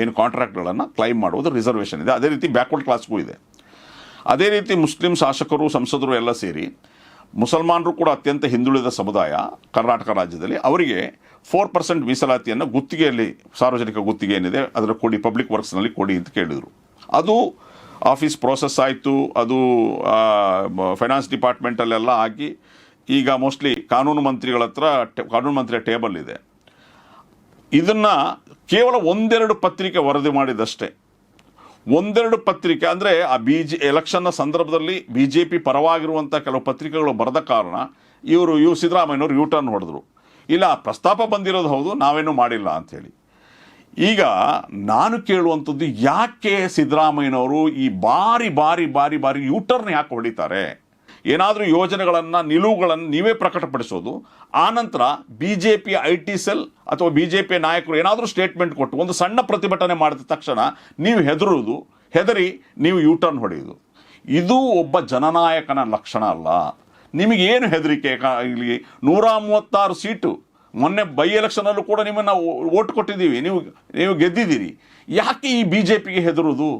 ಏನು ಕಾಂಟ್ರಾಕ್ಟ್ಗಳನ್ನು ಕ್ಲೈಮ್ ಮಾಡುವುದು ರಿಸರ್ವೇಷನ್ ಇದೆ. ಅದೇ ರೀತಿ ಬ್ಯಾಕ್ವರ್ಡ್ ಕ್ಲಾಸ್ಗೂ ಇದೆ. ಅದೇ ರೀತಿ ಮುಸ್ಲಿಂ ಶಾಸಕರು, ಸಂಸದರು ಎಲ್ಲ ಸೇರಿ ಮುಸಲ್ಮಾನರು ಕೂಡ ಅತ್ಯಂತ ಹಿಂದುಳಿದ ಸಮುದಾಯ ಕರ್ನಾಟಕ ರಾಜ್ಯದಲ್ಲಿ, ಅವರಿಗೆ ಫೋರ್ ಪರ್ಸೆಂಟ್ ಮೀಸಲಾತಿಯನ್ನು ಗುತ್ತಿಗೆಯಲ್ಲಿ, ಸಾರ್ವಜನಿಕ ಗುತ್ತಿಗೆ ಏನಿದೆ, ಅದರ ಕೊಡಿ ಪಬ್ಲಿಕ್ ವರ್ಕ್ಸ್ನಲ್ಲಿ ಕೊಡಿ ಅಂತ ಕೇಳಿದರು. ಅದು ಆಫೀಸ್ ಪ್ರೋಸೆಸ್ ಆಯಿತು, ಅದು ಫೈನಾನ್ಸ್ ಡಿಪಾರ್ಟ್ಮೆಂಟಲ್ಲೆಲ್ಲ ಆಗಿ, ಈಗ ಮೋಸ್ಟ್ಲಿ ಕಾನೂನು ಮಂತ್ರಿಗಳ ಹತ್ರ ಕಾನೂನು ಮಂತ್ರಿಯ ಟೇಬಲ್ ಇದೆ. ಇದನ್ನು ಕೇವಲ ಒಂದೆರಡು ಪತ್ರಿಕೆ ವರದಿ ಮಾಡಿದಷ್ಟೇ. ಒಂದೆರಡು ಪತ್ರಿಕೆ ಅಂದರೆ ಆ ಬಿ ಜಿ ಎಲೆಕ್ಷನ್ನ ಸಂದರ್ಭದಲ್ಲಿ ಬಿ ಜೆ ಪಿ ಪರವಾಗಿರುವಂಥ ಕೆಲವು ಪತ್ರಿಕೆಗಳು ಬರೆದ ಕಾರಣ ಇವರು ಇವು ಸಿದ್ದರಾಮಯ್ಯನವರು ಯೂ ಟರ್ನ್ ಹೊಡೆದ್ರು. ಇಲ್ಲ, ಪ್ರಸ್ತಾಪ ಬಂದಿರೋದು ಹೌದು, ನಾವೇನು ಮಾಡಿಲ್ಲ ಅಂಥೇಳಿ ಈಗ ನಾನು ಕೇಳುವಂಥದ್ದು ಯಾಕೆ ಸಿದ್ದರಾಮಯ್ಯನವರು ಈ ಬಾರಿ ಬಾರಿ ಬಾರಿ ಬಾರಿ ಯೂಟರ್ನ್ ಯಾಕೆ ಹೊಡಿತಾರೆ? ಏನಾದರೂ ಯೋಜನೆಗಳನ್ನು, ನಿಲುವುಗಳನ್ನು ನೀವೇ ಪ್ರಕಟಪಡಿಸೋದು. ಆನಂತರ B J P I T cell ಅಥವಾ ಬಿ ಜೆ ಪಿ ನಾಯಕರು ಏನಾದರೂ ಸ್ಟೇಟ್ಮೆಂಟ್ ಕೊಟ್ಟು ಒಂದು ಸಣ್ಣ ಪ್ರತಿಭಟನೆ ಮಾಡಿದ ತಕ್ಷಣ ನೀವು ಹೆದರುವುದು, ಹೆದರಿ ನೀವು ಯೂಟರ್ನ್ ಹೊಡೆಯೋದು ಇದು ಒಬ್ಬ ಜನನಾಯಕನ ಲಕ್ಷಣ ಅಲ್ಲ. ನಿಮಗೇನು ಹೆದರಿಕೆ? ಇಲ್ಲಿ ನೂರ ಮೂವತ್ತಾರು ಸೀಟು. ಮೊನ್ನೆ ಬೈ ಎಲೆಕ್ಷನಲ್ಲೂ ಕೂಡ ನಿಮ್ಮನ್ನು ಓಟ್ ಕೊಟ್ಟಿದ್ದೀವಿ. ನೀವು ನೀವು ಗೆದ್ದಿದ್ದೀರಿ. ಯಾಕೆ ಈ ಬಿ ಜೆ ಪಿಗೆ ಹೆದರುವುದು?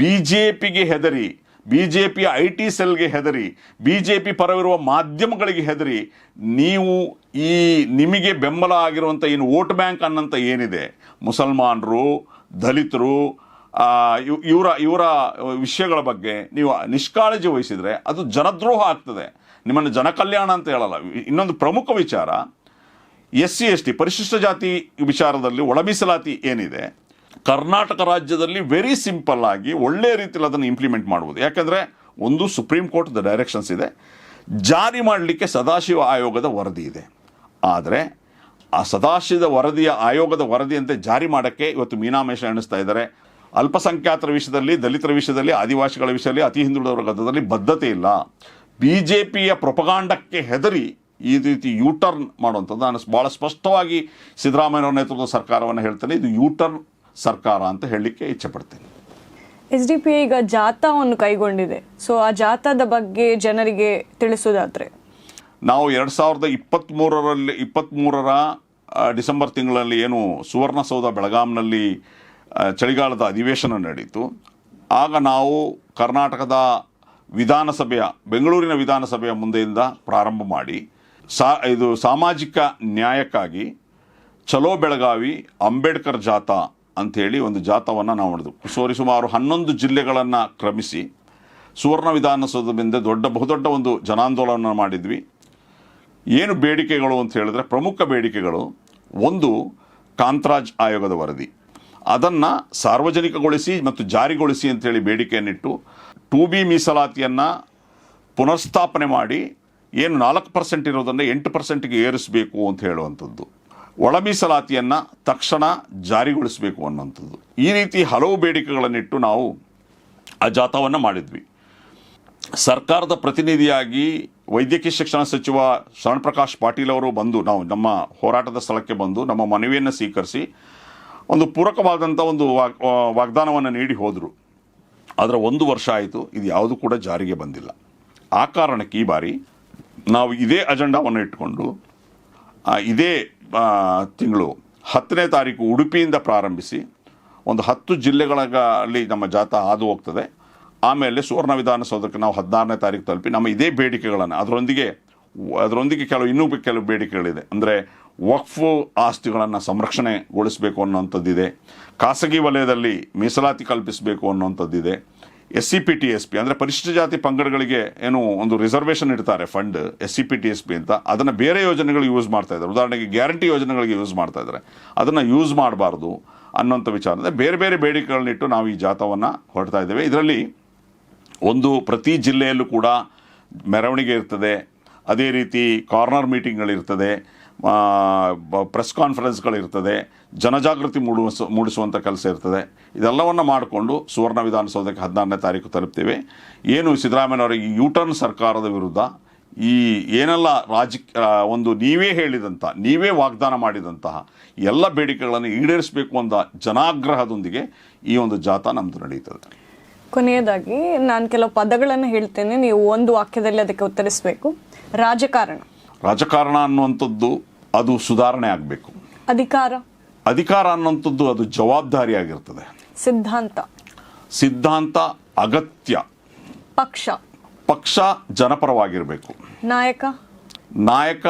ಬಿ ಜೆ ಪಿಗೆ ಹೆದರಿ B J P I T ಸೆಲ್ಗೆ ಹೆದರಿ ಬಿ ಜೆ ಪಿ ಪರವಿರುವ ಮಾಧ್ಯಮಗಳಿಗೆ ಹೆದರಿ, ನೀವು ಈ ನಿಮಗೆ ಬೆಂಬಲ ಆಗಿರುವಂಥ ಏನು ವೋಟ್ ಬ್ಯಾಂಕ್ ಅನ್ನಂತ ಏನಿದೆ? ಮುಸಲ್ಮಾನರು, ದಲಿತರು ಇವರ ಇವರ ವಿಷಯಗಳ ಬಗ್ಗೆ ನೀವು ನಿಷ್ಕಾಳಜಿ ವಹಿಸಿದರೆ ಅದು ಜನದ್ರೋಹ ಆಗ್ತದೆ. ನಿಮ್ಮನ್ನು ಜನಕಲ್ಯಾಣ ಅಂತ ಹೇಳಲ್ಲ. ಇನ್ನೊಂದು ಪ್ರಮುಖ ವಿಚಾರ ಎಸ್ ಸಿ ಎಸ್ ಟಿ ಪರಿಶಿಷ್ಟ ಜಾತಿ ವಿಚಾರದಲ್ಲಿ ಒಳ ಮೀಸಲಾತಿ ಏನಿದೆ, ಕರ್ನಾಟಕ ರಾಜ್ಯದಲ್ಲಿ ವೆರಿ ಸಿಂಪಲ್ ಆಗಿ ಒಳ್ಳೆಯ ರೀತಿಯಲ್ಲಿ ಅದನ್ನು ಇಂಪ್ಲಿಮೆಂಟ್ ಮಾಡ್ಬೋದು ಯಾಕಂದರೆ ಒಂದು ಸುಪ್ರೀಂ ಕೋರ್ಟ್ದ ಡೈರೆಕ್ಷನ್ಸ್ ಇದೆ. ಜಾರಿ ಮಾಡಲಿಕ್ಕೆ ಸದಾಶಿವ ಆಯೋಗದ ವರದಿ ಇದೆ. ಆದರೆ ಆ ಸದಾಶಿವ ವರದಿಯ ಆಯೋಗದ ವರದಿಯಂತೆ ಜಾರಿ ಮಾಡೋಕ್ಕೆ ಇವತ್ತು ಮೀನಾಮೇಷ ಎಣಿಸ್ತಾ ಇದ್ದಾರೆ. ಅಲ್ಪಸಂಖ್ಯಾತರ ವಿಷಯದಲ್ಲಿ, ದಲಿತರ ವಿಷಯದಲ್ಲಿ, ಆದಿವಾಸಿಗಳ ವಿಷಯದಲ್ಲಿ, ಅತಿ ಹಿಂದುಳಿದ ವರ್ಗದಲ್ಲಿ ಬದ್ಧತೆ ಇಲ್ಲ. ಬಿ ಜೆ ಪಿಯ ಪ್ರೊಪಗಾಂಡಕ್ಕೆ ಹೆದರಿ ಈ ರೀತಿ ಯೂ ಟರ್ನ್ ಮಾಡುವಂಥದ್ದು. ನಾನು ಭಾಳ ಸ್ಪಷ್ಟವಾಗಿ ಸಿದ್ದರಾಮಯ್ಯವರ ನೇತೃತ್ವದ ಸರ್ಕಾರವನ್ನು ಹೇಳ್ತೇನೆ. ಇದು ಯೂ ಟರ್ನ್ ಸರ್ಕಾರ ಅಂತ ಹೇಳಲಿಕ್ಕೆ ಇಚ್ಛೆ ಪಡ್ತೇನೆ. ಎಸ್ ಡಿ ಪಿ ಈಗ ಜಾಥಾವನ್ನು ಕೈಗೊಂಡಿದೆ. ಸೊ ಆ ಜಾಥಾದ ಬಗ್ಗೆ ಜನರಿಗೆ ತಿಳಿಸೋದಾದರೆ. ನಾವು ಎರಡು ಸಾವಿರದ ಇಪ್ಪತ್ತ್ಮೂರರಲ್ಲಿ ಇಪ್ಪತ್ತ್ಮೂರರ ಡಿಸೆಂಬರ್ ತಿಂಗಳಲ್ಲಿ ಏನು ಸುವರ್ಣಸೌಧ ಬೆಳಗಾಂನಲ್ಲಿ ಚಳಿಗಾಲದ ಅಧಿವೇಶನ ನಡೀತು. ಆಗ ನಾವು ಕರ್ನಾಟಕದ ವಿಧಾನಸಭೆಯ ಬೆಂಗಳೂರಿನ ವಿಧಾನಸಭೆಯ ಮುಂದೆಯಿಂದ ಪ್ರಾರಂಭ ಮಾಡಿ ಸಾ, ಇದು ಸಾಮಾಜಿಕ ನ್ಯಾಯಕ್ಕಾಗಿ ಚಲೋ ಬೆಳಗಾವಿ ಅಂಬೇಡ್ಕರ್ ಜಾಥಾ ಅಂಥೇಳಿ ಒಂದು ಜಾಥಾವನ್ನು ನಾವು ಮಾಡಿದ್ವು ಸೋರಿ, ಸುಮಾರು ಹನ್ನೊಂದು ಜಿಲ್ಲೆಗಳನ್ನು ಕ್ರಮಿಸಿ ಸುವರ್ಣ ವಿಧಾನಸೌಧದಿಂದ ದೊಡ್ಡ, ಬಹುದೊಡ್ಡ ಒಂದು ಜನಾಂದೋಲನ ಮಾಡಿದ್ವಿ. ಏನು ಬೇಡಿಕೆಗಳು ಅಂತ ಹೇಳಿದ್ರೆ ಪ್ರಮುಖ ಬೇಡಿಕೆಗಳು ಒಂದು ಕಾಂತರಾಜ್ ಆಯೋಗದ ವರದಿ. ಅದನ್ನು ಸಾರ್ವಜನಿಕಗೊಳಿಸಿ ಮತ್ತು ಜಾರಿಗೊಳಿಸಿ ಅಂತೇಳಿ ಬೇಡಿಕೆಯನ್ನಿಟ್ಟು ಟು ಬಿ ಮೀಸಲಾತಿಯನ್ನು ಪುನರ್ಸ್ಥಾಪನೆ ಮಾಡಿ ಏನು ನಾಲ್ಕು ಪರ್ಸೆಂಟ್ ಇರೋದನ್ನು ಎಂಟು ಪರ್ಸೆಂಟ್ಗೆ ಏರಿಸಬೇಕು ಅಂತ ಹೇಳುವಂಥದ್ದು. ಒಳ ಮೀಸಲಾತಿಯನ್ನು ತಕ್ಷಣ ಜಾರಿಗೊಳಿಸಬೇಕು ಅನ್ನುವಂಥದ್ದು. ಈ ರೀತಿ ಹಲವು ಬೇಡಿಕೆಗಳನ್ನಿಟ್ಟು ನಾವು ಆ ಜಾಥಾವನ್ನು ಮಾಡಿದ್ವಿ. ಸರ್ಕಾರದ ಪ್ರತಿನಿಧಿಯಾಗಿ ವೈದ್ಯಕೀಯ ಶಿಕ್ಷಣ ಸಚಿವ ಶರಣ್ ಪ್ರಕಾಶ್ ಪಾಟೀಲ್ ಅವರು ಬಂದು, ನಾವು ನಮ್ಮ ಹೋರಾಟದ ಸ್ಥಳಕ್ಕೆ ಬಂದು, ನಮ್ಮ ಮನವಿಯನ್ನು ಸ್ವೀಕರಿಸಿ ಒಂದು ಪೂರಕವಾದಂಥ ಒಂದು ವಾಗ್ ವಾಗ್ದಾನವನ್ನು ನೀಡಿ ಹೋದರು. ಆದರೆ ಒಂದು ವರ್ಷ ಆಯಿತು, ಇದು ಯಾವುದು ಕೂಡ ಜಾರಿಗೆ ಬಂದಿಲ್ಲ. ಆ ಕಾರಣಕ್ಕೆ ಈ ಬಾರಿ ನಾವು ಇದೇ ಅಜೆಂಡಾವನ್ನು ಇಟ್ಕೊಂಡು ಆ, ಇದೇ ತಿಂಗಳು ಹತ್ತನೇ ತಾರೀಕು ಉಡುಪಿಯಿಂದ ಪ್ರಾರಂಭಿಸಿ ಒಂದು ಹತ್ತು ಜಿಲ್ಲೆಗಳಲ್ಲಿ ನಮ್ಮ ಜಾಥಾ ಹಾದು ಹೋಗ್ತದೆ. ಆಮೇಲೆ ಸುವರ್ಣ ವಿಧಾನಸೌಧಕ್ಕೆ ನಾವು ಹದಿನಾರನೇ ತಾರೀಕು ತಲುಪಿ ನಮ್ಮ ಇದೇ ಬೇಡಿಕೆಗಳನ್ನು ಅದರೊಂದಿಗೆ ಅದರೊಂದಿಗೆ ಕೆಲವು ಇನ್ನೂ ಕೆಲವು ಬೇಡಿಕೆಗಳಿದೆ. ಅಂದರೆ ವಕ್ಫ್ ಆಸ್ತಿಗಳನ್ನು ಸಂರಕ್ಷಣೆಗೊಳಿಸಬೇಕು ಅನ್ನೋಂಥದ್ದಿದೆ. ಖಾಸಗಿ ವಲಯದಲ್ಲಿ ಮೀಸಲಾತಿ ಕಲ್ಪಿಸಬೇಕು ಅನ್ನೋಂಥದ್ದಿದೆ. S C P T S P ಅಂದರೆ ಪರಿಶಿಷ್ಟ ಜಾತಿ ಪಂಗಡಗಳಿಗೆ ಏನು ಒಂದು ರಿಸರ್ವೇಷನ್ ಇಡ್ತಾರೆ fund S C P T S P ಅಂತ. ಅದನ್ನು ಬೇರೆ ಯೋಜನೆಗಳು ಯೂಸ್ ಮಾಡ್ತಾ ಇದ್ದಾರೆ. ಉದಾಹರಣೆಗೆ ಗ್ಯಾರಂಟಿ ಯೋಜನೆಗಳಿಗೆ ಯೂಸ್ ಮಾಡ್ತಾ ಇದ್ದಾರೆ. ಅದನ್ನು ಯೂಸ್ ಮಾಡಬಾರ್ದು ಅನ್ನೋಂಥ ಅಂದರೆ ಬೇರೆ ಬೇರೆ ಬೇಡಿಕೆಗಳನ್ನಿಟ್ಟು ನಾವು ಈ ಜಾಥವನ್ನು ಹೊರಡ್ತಾ ಇದ್ದೇವೆ. ಇದರಲ್ಲಿ ಒಂದು ಪ್ರತಿ ಜಿಲ್ಲೆಯಲ್ಲೂ ಕೂಡ ಮೆರವಣಿಗೆ ಇರ್ತದೆ. ಅದೇ ರೀತಿ ಕಾರ್ನರ್ ಮೀಟಿಂಗ್ಗಳಿರ್ತದೆ ಪ್ರೆಸ್ ಕಾನ್ಫರೆನ್ಸ್ಗಳಿರ್ತದೆ ಜನಜಾಗೃತಿ ಮೂಡಿಸ ಮೂಡಿಸುವಂಥ ಕೆಲಸ ಇರ್ತದೆ. ಇದೆಲ್ಲವನ್ನು ಮಾಡಿಕೊಂಡು ಸುವರ್ಣ ವಿಧಾನಸೌಧಕ್ಕೆ ಹದಿನಾರನೇ ತಾರೀಕು ತಲುಪ್ತೇವೆ. ಏನು ಸಿದ್ದರಾಮಯ್ಯನವರಿಗೆ ಯೂಟರ್ನ್ ಸರ್ಕಾರದ ವಿರುದ್ಧ ಈ ಏನೆಲ್ಲ ರಾಜ ಒಂದು ನೀವೇ ಹೇಳಿದಂಥ ನೀವೇ ವಾಗ್ದಾನ ಮಾಡಿದಂತಹ ಎಲ್ಲ ಬೇಡಿಕೆಗಳನ್ನು ಈಡೇರಿಸಬೇಕು ಅಂತ ಜನಾಗ್ರಹದೊಂದಿಗೆ ಈ ಒಂದು ಜಾಥಾ ನಮ್ಮದು ನಡೀತದೆ ಕೊನೆಯದಾಗಿ ನಾನು ಕೆಲವು ಪದಗಳನ್ನು ಹೇಳ್ತೇನೆ. ನೀವು ಒಂದು ವಾಕ್ಯದಲ್ಲಿ ಅದಕ್ಕೆ ಉತ್ತರಿಸಬೇಕು. ರಾಜಕಾರಣ. ರಾಜಕಾರಣ ಅನ್ನುವಂಥದ್ದು ಅದು ಸುಧಾರಣೆ ಆಗಬೇಕು. ಅಧಿಕಾರ. ಅಧಿಕಾರ ಅನ್ನುವಂಥದ್ದು ಅದು ಜವಾಬ್ದಾರಿ ಆಗಿರ್ತದೆ ಸಿದ್ಧಾಂತ. ಸಿದ್ಧಾಂತ ಅಗತ್ಯ. ಪಕ್ಷ. ಪಕ್ಷ ಜನಪರವಾಗಿರಬೇಕು. ನಾಯಕ. ನಾಯಕ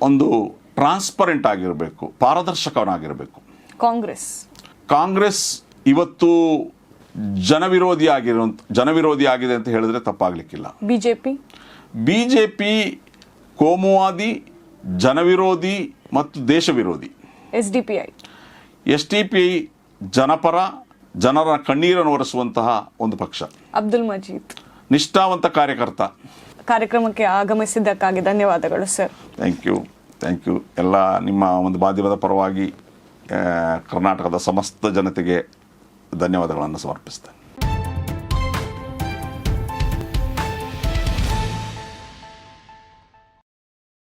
ಒಂದು ಟ್ರಾನ್ಸ್ಪರೆಂಟ್ ಆಗಿರಬೇಕು ಪಾರದರ್ಶಕನಾಗಿರಬೇಕು. ಕಾಂಗ್ರೆಸ್. ಕಾಂಗ್ರೆಸ್ ಇವತ್ತು ಜನವಿರೋಧಿ ಆಗಿರೋ ಜನವಿರೋಧಿ ಆಗಿದೆ ಅಂತ ಹೇಳಿದ್ರೆ ತಪ್ಪಾಗಲಿಕ್ಕಿಲ್ಲ. ಬಿಜೆಪಿ. ಬಿಜೆಪಿ ಕೋಮುವಾದಿ ಜನವಿರೋಧಿ ಮತ್ತು ದೇಶ ವಿರೋಧಿ S D P I. S D P I ಜನಪರ ಜನರ ಕಣ್ಣೀರನ್ನು ಒರೆಸುವಂತಹ ಒಂದು ಪಕ್ಷ. ಅಬ್ದುಲ್ ಮಜೀದ್. ನಿಷ್ಠಾವಂತ ಕಾರ್ಯಕರ್ತ. ಕಾರ್ಯಕ್ರಮಕ್ಕೆ ಆಗಮಿಸಿದ್ದಕ್ಕಾಗಿ ಧನ್ಯವಾದಗಳು sir. Thank you thank you. ಎಲ್ಲ ನಿಮ್ಮ ಒಂದು ಮಾಧ್ಯಮದ ಪರವಾಗಿ ಕರ್ನಾಟಕದ ಸಮಸ್ತ ಜನತೆಗೆ ಧನ್ಯವಾದಗಳನ್ನು ಸಮರ್ಪಿಸ್ತೇನೆ.